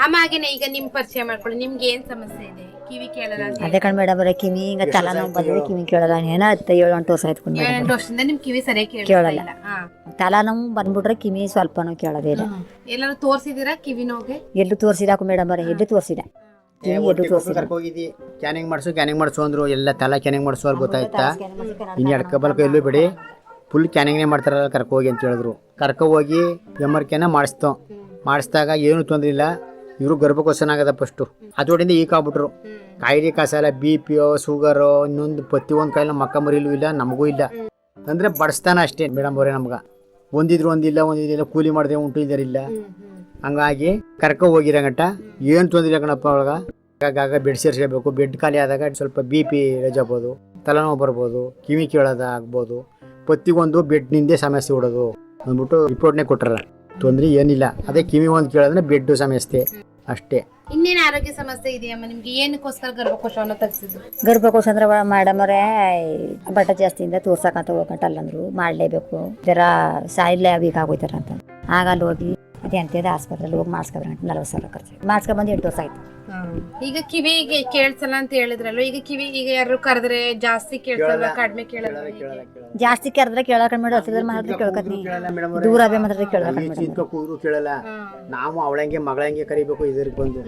ಅಮ್ಮ ಹಾಗೇನೆ ಈಗ ನಿಮ್ ಪರಿಚಯ ಮಾಡ್ಕೊಳ್ಳಿ. ನಿಮ್ಗೆ ಏನ್ ಸಮಸ್ಯೆ ಇದೆ? ಕಿವಿ ಕೇಳಲ್ಲ ಅಂತ ಅದೇ ಕಣ್ ಮೇಡಮ್ ಅವ್ರೆ ಕಿವಿ ಹಿಂಗ ತಲ ನೋವು ಬಂದ್ರೆ ಕಿವಿ ಕೇಳಲ್ಲ ಏನ ಹತ್ತು ಏಳು ಎಂಟು ವರ್ಷ ಆಯ್ತು ಮೇಡಮ್. ಎಂಟು ವರ್ಷದಿಂದ ನಿಮ್ ಕಿವಿ ಸರಿಯಾಗಿ ಕೇಳ್ತಾ ಕೇಳಲ್ಲ. ಇಲ್ಲ. ಹಾ. ತಲ ನೋವು ಬಂದ್ಬಿಟ್ರೆ ಕಿವಿ ಸ್ವಲ್ಪನೂ ಕೇಳೋದೇ ಇಲ್ಲ. ಎಲ್ಲಾರು ತೋರ್ಸಿದೀರಾ ಕಿವಿ ನೋವ್ಗೆ? ಎಲ್ಲೂ ತೋರಿಸಿದಾಕು ಮೇಡಮ್ ಅವ್ರೆ ಎಲ್ಲೂ ತೋರಿಸಿದ? ಕಿವಿ ಎಲ್ಲೂ ತೋರಿಸಿದ? ಕರ್ಕೋಗಿದ್ದಿ ಕ್ಯಾನಿಂಗ್ ಮಾಡಿಸು ಕ್ಯಾನಿಂಗ್ ಮಾಡಿಸು ಅಂದ್ರು ಎಲ್ಲ ತಲೆ ಕ್ಯಾನಿಂಗ್ ಮಾಡಿಸು ಅವ್ರು ಗೊತ್ತಾಯ್ತಾ ಇನ್ನು ಎಡ್ಕ ಬಲ್ಕ ಎಲ್ಲೂ ಬಿಡಿ ಫುಲ್ ಕ್ಯಾನಿಂಗ್ನೆ ಮಾಡ್ತಾರಲ್ಲ ಕರ್ಕೊ ಹೋಗಿ ಅಂತ ಹೇಳಿದ್ರು. ಕರ್ಕೊ ಹೋಗಿ ಎಂ ಆರ್ ಕೆನ ಮಾಡಿಸ್ತೋ. ಮಾಡಿಸಿದಾಗ ಏನೂ ತೊಂದರೆ ಇಲ್ಲ ಇವರು ಗರ್ಭಕೋಶನ ಆಗದ ಫಸ್ಟು ಅದೋಡಿಂದ ಈಗ ಆಗ್ಬಿಟ್ರು. ಕಾಯಿಲೆ ಕಾಸಲ್ಲ ಬಿ ಪಿ ಶುಗರು ಇನ್ನೊಂದು ಪ್ರತಿ ಒಂದು ಕಾಯಿಲೆ ಮಕ್ಕ ಮರಿಲೂ ಇಲ್ಲ, ನಮಗೂ ಇಲ್ಲ. ಅಂದರೆ ಬಡಿಸ್ತಾನೆ ಅಷ್ಟೇ ಮೇಡಮ್ ಅವರೇ ನಮ್ಗೆ. ಒಂದಿದ್ರು ಒಂದಿಲ್ಲ ಒಂದಿದ್ದಿಲ್ಲ ಕೂಲಿ ಮಾಡಿದ್ರೆ ಉಂಟು ಇದ್ದಾರಿಲ್ಲ ಹಂಗಾಗಿ ಕರ್ಕೊ ಹೋಗಿರೋ ಗಂಟ. ಏನು ತೊಂದರೆ ಕಣಪ್ಪ ಅವಾಗ ಆಗಾಗ ಬೆಡ್ ಸೇರಿಸ್ಕೋಬೇಕು ಬೆಡ್ ಖಾಲಿ ಆದಾಗ ಸ್ವಲ್ಪ ಬಿ ಪಿ ರಜಾಬೋದು ತಲೆನೋವು ಬರ್ಬೋದು, ಕಿವಿ ಕೇಳೋದ ಆಗ್ಬೋದು. ಪ್ರತಿಗೊಂದು ಬೆಡ್ನಿಂದೇ ಸಮಸ್ಯೆ ಹೊಡೋದು ಅಂದ್ಬಿಟ್ಟು ರಿಪೋರ್ಟ್ನೇ ಕೊಟ್ಟಾರ ತೊಂದರೆ ಏನಿಲ್ಲ. ಅದೇ ಕಿವಿ ಒಂದು ಕೇಳಿದ್ರೆ ಬೆಡ್ಡು ಸಮಸ್ಯೆ. ಅಷ್ಟೇ. ಇನ್ನೇನು ಆರೋಗ್ಯ ಸಮಸ್ಯೆ ಇದೆಯಮ್ಮ? ನಿಮ್ಗೆ ಏನಕ್ಕೋಸ್ಕರ ಗರ್ಭಕೋಶವನ್ನು ತೆಗ್ಸಿದ್ರು ಗರ್ಭಕೋಶ ಅಂದ್ರೆ ಮೇಡಮ್ ಅವರೇ ಬಟ್ಟ ಜಾಸ್ತಿಯಿಂದ ತೋರ್ಸಕ್ಕಂತ ಹೋಗಂಟಲ್ಲ ಅಂದ್ರು ಮಾಡಲೇಬೇಕು. ಜರ ಸಾಯಿಲ್ಲೇ ವೀಕ್ ಆಗೋಯ್ತಾರ ಅಂತ ಆಗ ಅಲ್ಲಿ ಹೋಗಿ ಅದೇ ಅಂತಿದೆ ಆಸ್ಪತ್ರೆಯಲ್ಲಿ ಹೋಗಿ ಮಾಡಿಸ್ಕೊಬ್ರಿ ಅಂತ ನಲ್ವತ್ತು ಸಾವಿರ ಖರ್ಚು ಮಾಡಿಸ್ಕೊಂಡ್ ಬಂದು ಎಂಟು ವರ್ಷ ಆಯ್ತು. ಈಗ ಕಿವಿಗೆ ಕೇಳ್ಸಲ್ಲ ಅಂತ ಹೇಳಿದ್ರಲ್ಲ ಈಗ ಕಿವಿ ಈಗ ಯಾರು ಕರೆದ್ರೆ ಜಾಸ್ತಿ ಕೇಳ್ಸಲ್ಲ ಕಡಿಮೆ ಕೇಳಲ್ಲ ಜಾಸ್ತಿ ಕರೆದ್ರೆ ಕೇಳಕಂಡ್ ಮಾಡಿ ಹಸಿದ್ರೆ ಮಾತ್ರ ಕೇಳ್ಕತ್ನಿ ದೂರ ಬೇ ಮಾತ್ರ ಕೇಳ್ಕಂಡ್ ಮೇಡಮ್ ಕೂದ್ರು ಕೇಳಲ್ಲ. ನಾವು ಅವಳಂಗೆ ಮಗಳಂಗೆ ಕರಿಬೇಕು ಇದ್ರಿಗೆ ಬಂದು.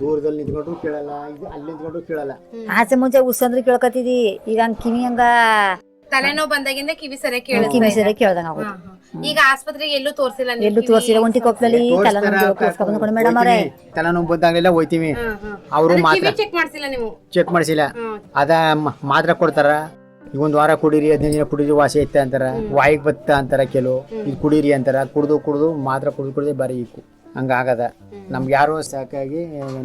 ದೂರದಲ್ಲಿ ನಿಂತ್ಕೊಂಡ್ರು ಕೇಳಲ್ಲ ಇದು ಅಲ್ಲಿ ನಿಂತ್ಕೊಂಡ್ರು ಕೇಳಲ್ಲ. ಆಸೆ ಮುಂಚೆ ಉಸ್ಸಂದ್ರೆ ಕೇಳ್ಕತ್ತಿದಿ ಈಗ ಹಂಗ ಕಿವಿ ಹಂಗ ತಲೆನೋವು ಬಂದಾಗಿಂದ ಕಿವಿ ಸರಿಯಾಗಿ ಕೇಳ ಕಿವಿ. ಸರಿ ಕೇಳ್ದಂಗ ಹಾ. ಈಗ ಆಸ್ಪತ್ರೆಗೆ ಎಲ್ಲೂ ತೋರಿಸಿಲ್ಲ ನೀವು ಎಲ್ಲೂ? ತೋರಿಸಿಲ್ಲ ಒಂಟಿ ಕೊಪ್ಪದಲ್ಲಿ ತಲೆನೋವು ಮೇಡಮ್ ಅವರೇ ತಲೆನೋವು ಬಂದಾಗಲೆಲ್ಲ ಹೋಯ್ತೀವಿ. ಅವರು ಮಾತ್ರ ಚೆಕ್ ಮಾಡ್ಸಿಲ್ಲ ನೀವು? ಚೆಕ್ ಮಾಡಿಸಿಲ್ಲ. ಅದ ಮಾತ್ರ ಕೊಡ್ತಾರ. ಈಗ ಒಂದು ವಾರ ಕುಡೀರಿ ಹದಿನೈದು ದಿನ ಕುಡೀರಿ ವಾಸಿ ಐತೆ ಅಂತಾರ. ವಾಯಿಗೆ ಬತ್ತ ಅಂತಾರ ಕೆಲವು. ಇದು ಕುಡೀರಿ ಅಂತಾರ. ಕುಡ್ದು ಕುಡ್ದು ಮಾತ್ರ ಕುಡ್ದು ಕುಡ್ದು ಬರೀ ಇಕ್ಕು. ಹಂಗಾಗದ. ನಮ್ಗೆ ಯಾರು ಸಾಕಾಗಿ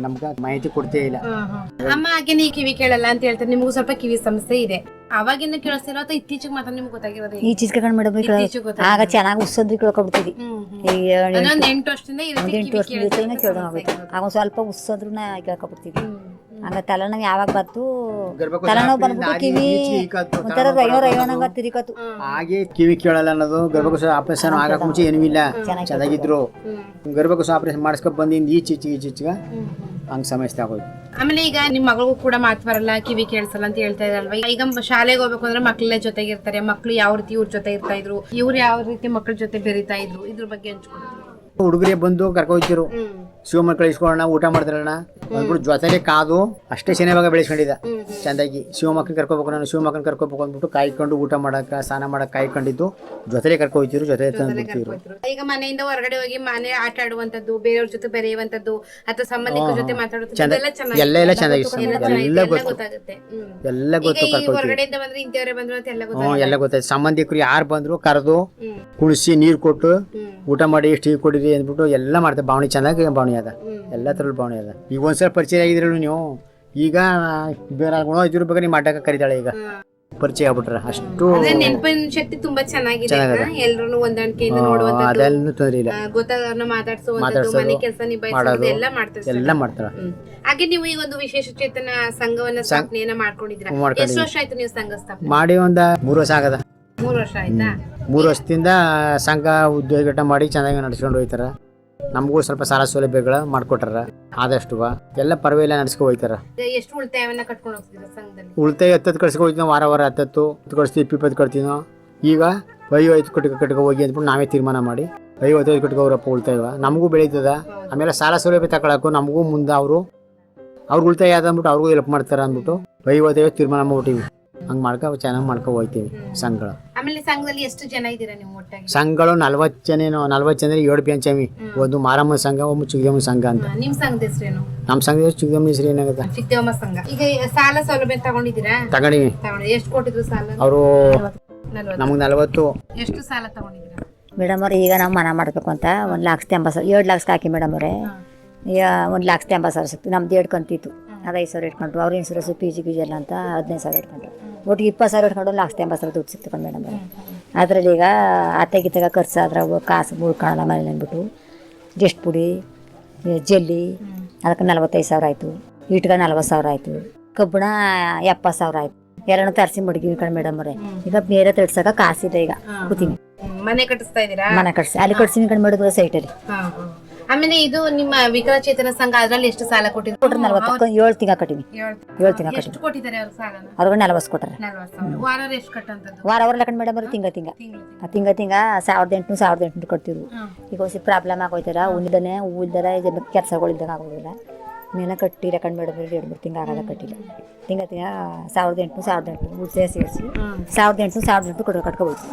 ನಮ್ಗ ಮಾಹಿತಿ ಕೊಡ್ತೇ ಇಲ್ಲ. ಅಮ್ಮ ಹಾಗೆ ನೀ ಕಿವಿ ಕೇಳಲ್ಲ ಅಂತ ಹೇಳ್ತಾರೆ. ನಿಮಗೂ ಸ್ವಲ್ಪ ಕಿವಿ ಸಮಸ್ಯೆ ಇದೆ. ಅವಾಗಿಂದ ಕೇಳಿಸ್ತಿರೋ ಅಥವಾ ಇತ್ತೀಚೆಗೆ ಮಾತ್ರ ನಿಮ್ಗೆ ಗೊತ್ತಾಗಿರೋದು ಈ ಚೀಸ್ ಕರ್ಕೊಂಡು ಮೇಡಮ್ ಇತ್ತೀಚೆಗೆ. ಆಗ ಚೆನ್ನಾಗಿ ಉಸ್ಸೋದ್ರಿ ಕೇಳ್ಕೊಬಿಡ್ತೀವಿ. ಈಗ ಒಂದ್ ಎಂಟು ವರ್ಷದಿಂದ ಈ ಎಂಟು ಕಿವಿ ವರ್ಷ ಕೇಳ್ದಂಗೆ ಆಗ ಒಂದ್ ಸ್ವಲ್ಪ ಉಸ್ಸೋದ್ರು ಕೇಳ್ಕೊಬಿಡ್ತೀವಿ. ಹಂಗ ತಲೆನೋವು ಯಾವಾಗ ಬತ್ತು ತಲೆನೋವು ಬಂದ್ಬಿಟ್ಟು ಆಗಿ ಕಿವಿ ಒಂಥರ. ರೈವನಂಗ ತಿರಿಕತ್ತು ಹಾಗೆ ಕಿವಿ ಕೇಳಲ್ಲ ಅನ್ನೋದು ಗರ್ಭಕೋಶ ಆಪರೇಷನ್ ಆಗಕ್ ಮುಂಚೆ ಏನೂ ಇಲ್ಲ. ಚೆನ್ನಾಗಿದ್ರು. ಗರ್ಭಕೋಶ ಆಪರೇಷನ್ ಮಾಡಿಸ್ಕೊಂಡ್ ಬಂದಿಂದ ಈಚೀಚೆ ಈಚೆ ಹ್ಮ್. ಹಂಗೆ ಸಮಸ್ಯೆ ಆಗೋಯ್ತು. ಆಮೇಲೆ ಈಗ ನಿಮ್ ಮಗಳಿಗೂ ಕೂಡ ಮಾತು ಬರಲ್ಲ ಕಿವಿ ಕೇಳಿಸಲ್ಲ ಅಂತ ಹೇಳ್ತಾ ಇದ್ರಲ್ವಾ ಈಗ ಶಾಲೆಗೆ ಹೋಗ್ಬೇಕು ಅಂದ್ರೆ ಮಕ್ಕಳೇ ಜೊತೆಗೆ ಇರ್ತಾರೆ ಮಕ್ಳು ಯಾವ ರೀತಿ ಇವ್ರ ಜೊತೆ ಇರ್ತಾ ಇದ್ರು? ಇವ್ರು ಯಾವ ರೀತಿ ಮಕ್ಕಳ ಜೊತೆ ಬೆರೀತಾ ಇದ್ರು? ಇದ್ರ ಬಗ್ಗೆ ಹಂಚ್ಕೊಂಡು. ಹುಡುಗರೇ ಬಂದು ಕರ್ಕೊಯ್ತಿರು. ಶಿವಮೊಗ್ಗ ಕಳಿಸ್ಕೊಳ್ಳೋಣ ಊಟ ಮಾಡ್ತಾರಣ್ಣ ಅಂದ್ಬಿಟ್ಟು ಜೊತೆಲೆ ಕಾದು ಅಷ್ಟೇ ಚೆನ್ನಾಗಿ ಬೆಳೆಸ್ಕೊಂಡಿದ್ದ. ಚೆಂದಾಗಿ ಶಿವಮೊಗ್ಗನ ಕರ್ಕೋಬೇಕು ನಾನು ಶಿವಮೊಗ್ಗನ ಕರ್ಕೋಬೇಕು ಅಂದ್ಬಿಟ್ಟು ಕಾಯ್ಕೊಂಡು ಊಟ ಮಾಡಕ್ಕೆ ಸ್ನಾನ ಮಾಡಕ್ಕೆ ಕಾಯ್ಕೊಂಡಿದ್ದು. ಜೊತೆಲೆ ಕರ್ಕೊಯ್ತಿರು ಜೊತೆ ಈಗ ಮನೆಯಿಂದ ಹೊರಗಡೆ ಹೋಗಿ ಮನೆ ಆಟ ಆಡುವಂತದ್ದು ಬೇರೆಯವ್ರ ಜೊತೆ ಬೆರೆಯುವಂತದ್ದು ಅಥವಾ ಸಂಬಂಧಿಕರ ಜೊತೆ ಮಾತಾಡೋದು ಎಲ್ಲ ಎಲ್ಲ ಚೆನ್ನಾಗಿ ಎಲ್ಲ ಎಲ್ಲ ಗೊತ್ತು. ಗೊತ್ತಾಗುತ್ತೆ. ಎಲ್ಲ ಗೊತ್ತು ಹೊರಗಡೆ ಕರ್ಕೊಯ್ತೀವಿ ಬಂದ್ರೆ ಇಂಥವ್ರೆ ಬಂದ್ರು ಅಂತ ಎಲ್ಲ ಹ್ಞೂ ಎಲ್ಲ ಗೊತ್ತಾಯ್ತು. ಸಂಬಂಧಿಕರು ಯಾರು ಬಂದ್ರು ಕರೆದು ಕುಳಿಸಿ ಕುಣಿಸಿ ನೀರು ಕೊಟ್ಟು ಊಟ ಮಾಡಿ ಟೀ ಕೊಡಿರಿ ಅಂದ್ಬಿಟ್ಟು ಎಲ್ಲ ಮಾಡ್ತಾರೆ. ಭಾವನೆ ಚೆನ್ನಾಗಿ ಭಾವನೆ ಅದ. ಹ್ಮ್. ಎಲ್ಲ ಥರದ ಭಾವನೆ ಅದ. ಈಗ ಒಂದ್ಸಲ ಪರಿಚಯ ಆಗಿದ್ರಲ್ಲ ನೀವು ಈಗ ಬೇರೆ ಗುಣ ಇದ್ರ ಬಗ್ಗೆ ನಿಮ್ಮ ಅಡ್ಡಕ್ಕೆ ಕರೀತಾಳೆ ಈಗ. ಪರಿಚಯ ಆಗ್ಬಿಟ್ರ ಅಷ್ಟು ಅದೇ ನೆನಪಿನ ಶಕ್ತಿ ತುಂಬಾ ಚೆನ್ನಾಗಿದೆ ಎಲ್ಲರೂ ಹೊಂದಾಣಿಕೆಯಿಂದ ನೋಡುವಂತದ್ದು. ಅದೆಲ್ಲ ತೊಂದರೆ ಇಲ್ಲ. ಗೊತ್ತಾದವ್ರನ್ನ ಮಾತಾಡ್ಸುವಂತದ್ದು ಮಾತಾಡ್ಸೋದು, ಮನೆ ಕೆಲಸ ನಿಭಾಯಿಸೋದು ಎಲ್ಲ ಮಾಡ್ತಾರೆ ಎಲ್ಲ ಮಾಡ್ತಾಳೆ ಹಾಗೆ ನೀವು ಈಗ ಒಂದು ವಿಶೇಷ ಚೇತನ ಸಂಘವನ್ನ ಸ್ಥಾಪನೆಯನ್ನ ಮಾಡ್ಕೊಂಡಿದ್ರ ಮಾಡ್ಕೊಂಡಿದ್ದೀವಿ. ಎಷ್ಟು ವರ್ಷ ಆಯ್ತು ನೀವು ಸಂಘ ಸ್ಥಾಪನೆ? ಮಾಡಿ ಒಂದ ಮೂರು ವರ್ಷ ಆಗದ. ಮೂರು ವರ್ಷ ಆಯ್ತಾ? ಮೂರು ವರ್ಷದಿಂದ ಸಂಘ ಉದ್ಯೋಗ ಮಾಡಿ ಚೆನ್ನಾಗಿ ನಡ್ಸ್ಕೊಂಡು ಹೋಯ್ತಾರ. ನಮಗೂ ಸ್ವಲ್ಪ ಸಾಲ ಸೌಲಭ್ಯಗಳ ಮಾಡ್ಕೊಟ್ರ ಆದಷ್ಟು ಎಲ್ಲ ಪರವಾಗಿಲ್ಲ ನಡ್ಸ್ಕೊ ಹೋಯ್ತಾರ. ಎಷ್ಟು ಉಳಿತಾಯವನ್ನ ಕಟ್ಕೊಂಡು ಹೋಗ್ತಿದ್ರ ಸಂಘದಲ್ಲಿ? ಉಳಿತಾಯ ಹತ್ತತ್ತು ಕಳ್ಸ್ಕೊ ಹೋಯ್ತು ವಾರ ವಾರ ಹತ್ತತ್ತು ಹತ್ತು ಕಳಿಸ್ತೀವಿ ಇಪ್ಪಿಪ್ಪತ್ತು ಕಟ್ತೀವಿ ನಾವು ಈಗ ಐವತ್ತು ಕಟ್ಕ ಕಟ್ಕೊ ಹೋಗಿ ಅಂದ್ಬಿಟ್ಟು ನಾವೇ ತೀರ್ಮಾನ ಮಾಡಿ ಐವತ್ತೈದು ಕಟ್ಕೊ ಅವರಪ್ಪ ಉಳಿತಾಯ ನಮಗೂ ಬೆಳೀತದ. ಆಮೇಲೆ ಸಾಲ ಸೌಲಭ್ಯ ತಗೊಳಕು ನಮಗೂ ಮುಂದೆ ಅವರು ಅವ್ರು ಉಳಿತಾಯ ಆದ ಅಂದ್ಬಿಟ್ಟು ಅವ್ರಿಗೂ ಹೆಲ್ಪ್ ಮಾಡ್ತಾರೆ ಅಂದ್ಬಿಟ್ಟು ಐವತ್ತೈವತ್ತು ತೀರ್ಮಾನ ಮಾಡ್ಬಿಟ್ಟಿವಿ. ಹಂಗೆ ಮಾಡ್ಕೊ ಚೆನ್ನಾಗಿ ಮಾಡ್ಕೊ ಹೋಗ್ತೀವಿ ಸಂಘಗಳು. ಆಮೇಲೆ ಸಂಘದಲ್ಲಿ ಎಷ್ಟು ಜನ ಇದ್ದೀರಾ ನೀವು ಒಟ್ಟಾಗಿ? ಸಂಘಗಳು ನಲ್ವತ್ತು ಜನೇನೋ ನಲ್ವತ್ತು ಜನ ಏಳು ಪಂಚಮಿ ಒಂದು ಮಾರಮ್ಮ ಸಂಘ ಒಂದು ಚಿಕ್ಕದಮ್ಮ ಸಂಘ ಅಂತ. ನಿಮ್ಮ ನಿಮ್ ಸಂಘದ ಹೆಸರೇನು? ನಮ್ಮ ಸಂಘದ ಚಿಕ್ಕದಮ್ಮ ಹೆಸರು ಏನಾಗುತ್ತೆ? ಚಿಕ್ಕದೇವಮ್ಮ ಸಂಘ. ಈಗ ಸಾಲ ಸೌಲಭ್ಯ ತಗೊಂಡಿದ್ದೀರಾ? ತಗೊಂಡಿವಿ ತಗೊಂಡಿದ್ದೀರಾ. ಎಷ್ಟು ಕೊಟ್ಟಿದ್ರು ಸಾಲ? ಅವರು ನಮಗೆ ನಲವತ್ತು. ಎಷ್ಟು ಸಾಲ ತಗೊಂಡಿದ್ದೀರಾ? ಮೇಡಮ್ ಅವ್ರು ಈಗ ನಾವು ಮನ ಮಾಡಬೇಕು ಅಂತ ಒಂದು ಲಕ್ಷದ ಎಂಬತ್ತು ಸಾವಿರ ಎರಡು ಲಕ್ಷಕ್ಕೆ ಹಾಕಿ ಮೇಡಮ್ ಅವರೇ. ಈಗ ಒಂದು ಲಕ್ಷದ ಎಂಬತ್ತು ಸಾವಿರ ಸಿಕ್ತು ನಮ್ದು ಎರಡು ಕಂತಿತ್ತು. ಅದು ಐದು ಸಾವಿರ ಇಟ್ಕೊಂಡ್ರು. ಅವ್ರ insurance P G P G ಎಲ್ಲ ಅಂತ ಹದಿನೈದು ಸಾವಿರ ಇಟ್ಕೊಂಡ್ರು. ಒಟ್ಟಿಗೆ ಇಪ್ಪತ್ತು ಸಾವಿರ ಇಟ್ಕೊಂಡು ಲಾಸ್ಟ್ ಎಂಬತ್ತು ಸಾವಿರ ದುಡ್ಡು ಸಿಕ್ತು ಮೇಡಮ್ ಅವರೇ. ಅದರಲ್ಲಿ ಈಗ ಅತ್ತೆ ಗಿತ್ತಾಗ ಖರ್ಚು ಅವು ಕಾಸು ಉಳ್ಕೊಳ್ಳೋಣ ಮನೇಲಿ ಅಂದ್ಬಿಟ್ಟು. ಜಸ್ಟ್ ಪುಡಿ ಜಲ್ಲಿ ಅದಕ್ಕೆ ನಲ್ವತ್ತೈದು ಸಾವಿರ ಆಯಿತು. ಇಟ್ಗ ನಲ್ವತ್ತು ಸಾವಿರ ಆಯಿತು. ಕಬ್ಬಣ ಎಪ್ಪತ್ತು ಸಾವಿರ ಆಯಿತು. ಎಲ್ಲನೂ ತರಿಸಿ ಮಡಗಿ ಕಡೆ ಮೇಡಮ್ ಅವರೇ. ಈಗ ಬೇರೆ ತಡ್ಸಕ ಕಾಸಿದೆ ಈಗ. ಕೂತೀನಿ. ಮನೆ ಕಟ್ಟಿಸ್ತಾ ಇದ್ದೀರಾ? ಮನೆ ಕಟ್ಸಿ. ಅಲ್ಲಿ ಕಟ್ಸಿ ಕಡೆ ಮಾಡಿದ್ರು ಸೈಟಲ್ಲಿ. ಆಮೇಲೆ ಇದು ನಿಮ್ಮ ವಿಕಲಚೇತನ ಸಂಘ ಅದ್ರಲ್ಲಿ ಎಷ್ಟು ಸಾಲ ಕೊಟ್ಟಿದ್ರು? ಕೊಟ್ರೆ ನಲ್ವತ್ತು. ಏಳು ತಿಂಗಳ ಕಟ್ಟಿನಿ. ಏಳು ತಿಂಗಳ. ಕಟ್ಟಿನಿ. ಎಷ್ಟು ಕೊಟ್ಟಿದ್ದಾರೆ ಅವ್ರ ಸಾಲನ? ಅವ್ರಿಗೆ ನಲ್ವತ್ತು ಕೊಟ್ಟಾರೆ ವಾರ ಎಷ್ಟು ಕಟ್ಟಂತದ್ದು ವಾರ ವಾರ ಲೆಕ್ಕ ಮೇಡಮ್ ಅವ್ರು ತಿಂಗ ತಿಂಗ ಆ ತಿಂಗ ತಿಂಗ ಸಾವಿರದ ಎಂಟುನೂರು ಸಾವಿರದ ಎಂಟುನೂರು ಕೊಡ್ತಿದ್ರು. ಈಗ ಹೊಸ ಪ್ರಾಬ್ಲಮ್ ಆಗೋಯ್ತಾರ ಉಳಿದನೆ ಉಳಿದಾರ ಕೆಲಸಗಳಿದ್ದಾಗ ಆಗೋದಿಲ್ಲ. ಮೇಲೆ ಕಟ್ಟಿ ರೆಕಂಡ್ ಮೇಡಮ್ ಎರಡು ಮೂರು ತಿಂಗ ಆಗಲ್ಲ ಕಟ್ಟಿಲ್ಲ ತಿಂಗ ತಿಂಗ ಸಾವಿರದ ಎಂಟು ಸಾವಿರದ ಎಂಟು ಉಳಿಸೇ ಸೇರಿಸಿ ಸಾವಿರದ ಎಂಟು ಸಾವಿರದ ಎಂಟು ಕಟ್ಕೋಬೋದು.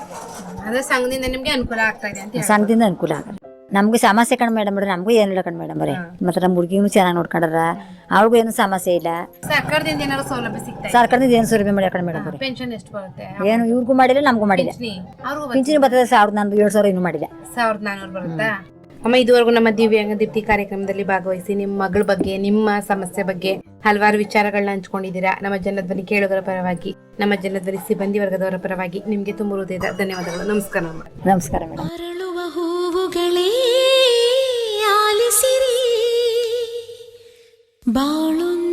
ಅದೇ ಸಂಘದಿಂದ ನಿಮಗೆ ಅನುಕೂಲ ಆಗ್ತಾ ಇದೆ ಸಂಘದಿಂದ ಅನುಕೂಲ ಆಗಲ್ಲ. ನಮ್ಗೆ ಸಮಸ್ಯೆ ಕಣ್ ಮೇಡಮ್ ಅವ್ರೆ ನಮಗೂ ಏನಿಲ್ಲ ಕಣ್ ಮೇಡಮ್ ಅವ್ರೆ. ಮತ್ತೆ ನಮ್ಮ ಹುಡುಗಿನೂ ಚೆನ್ನಾಗಿ ನೋಡ್ಕೊಂಡ್ರ. ಅವ್ರಿಗೂ ಏನು ಸಮಸ್ಯೆ ಇಲ್ಲ. ಸರ್ಕಾರದಿಂದ ಏನಾದ್ರು ಸೌಲಭ್ಯ ಸಿಗ್ತಾ ಸರ್ಕಾರದಿಂದ ಏನು ಸೌಲಭ್ಯ ಮಾಡಿ ಕಣ್ ಮೇಡಮ್ ಅವ್ರೆ. ಪೆನ್ಷನ್ ಎಷ್ಟು ಬರುತ್ತೆ? ಏನು ಇವ್ರಿಗೂ ಮಾಡಿಲ್ಲ ನಮಗೂ ಮಾಡಿಲ್ಲ. ಪಿಂಚಣಿ ಬರ್ತದೆ? ಸಾವಿರದ ನಾನು ಏಳು ಸಾವಿರ ಇನ್ನೂ ಮಾಡಿಲ್ಲ. ಸಾವಿರದ ಬರುತ್ತಾ? ಅಮ್ಮ ಇದುವರೆಗೂ ನಮ್ಮ ದಿವ್ಯಾಂಗ ದೀಪ್ತಿ ಕಾರ್ಯಕ್ರಮದಲ್ಲಿ ಭಾಗವಹಿಸಿ ನಿಮ್ಮ ಮಗಳ ಬಗ್ಗೆ ನಿಮ್ಮ ಸಮಸ್ಯೆ ಬಗ್ಗೆ ಹಲವಾರು ವಿಚಾರಗಳನ್ನ ಹಂಚ್ಕೊಂಡಿದ್ದೀರಾ. ನಮ್ಮ ಜನಧ್ವನಿ ಕೇಳುಗರ ಪರವಾಗಿ ನಮ್ಮ ಜನಧ್ವನಿ ಸಿಬ್ಬಂದಿ ವರ್ಗದವರ ಪರವಾಗಿ ನಿಮ್ಗೆ ತುಂಬ ಹೃದಯದ ಧನ್ಯವಾದಗಳು. ನಮಸ್ಕಾರ ನಮಸ್ಕಾರ ಮೇಡಮ್. പൂക്കളേ ആലിസിരി. ബാളുന്ന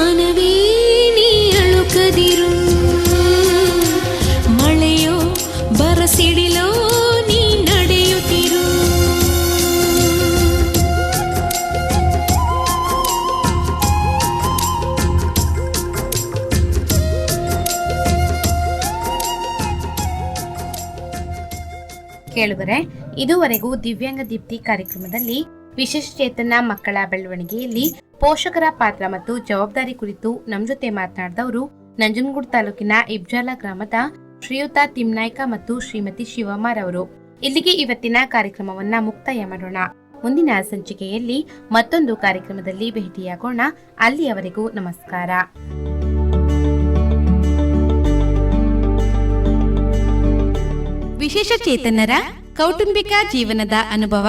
ಮನವೇ ನೀ ಅಳುಕದಿರು. ಮಳೆಯೋ ಬರಸಿಡಿಲೋ ನೀ ನಡೆಯುತ್ತಿರು. ಕೇಳುವರೆ, ಇದುವರೆಗೂ ದಿವ್ಯಾಂಗ ದೀಪ್ತಿ ಕಾರ್ಯಕ್ರಮದಲ್ಲಿ ವಿಶೇಷ ಚೇತನ ಮಕ್ಕಳ ಬೆಳವಣಿಗೆಯಲ್ಲಿ ಪೋಷಕರ ಪಾತ್ರ ಮತ್ತು ಜವಾಬ್ದಾರಿ ಕುರಿತು ನಮ್ಮ ಜೊತೆ ಮಾತನಾಡಿದವರು ನಂಜನಗೂಡು ತಾಲೂಕಿನ ಇಬ್ಜಾಲ ಗ್ರಾಮದ ಶ್ರೀಯುತ ತಿಮ್ನಾಯ್ಕ ಮತ್ತು ಶ್ರೀಮತಿ ಶಿವಮಾರವರು ಇಲ್ಲಿಗೆ ಇವತ್ತಿನ ಕಾರ್ಯಕ್ರಮವನ್ನ ಮುಕ್ತಾಯ ಮಾಡೋಣ. ಮುಂದಿನ ಸಂಚಿಕೆಯಲ್ಲಿ ಮತ್ತೊಂದು ಕಾರ್ಯಕ್ರಮದಲ್ಲಿ ಭೇಟಿಯಾಗೋಣ. ಅಲ್ಲಿಯವರೆಗೂ ನಮಸ್ಕಾರ. ವಿಶೇಷ ಚೇತನರ ಕೌಟುಂಬಿಕ ಜೀವನದ ಅನುಭವ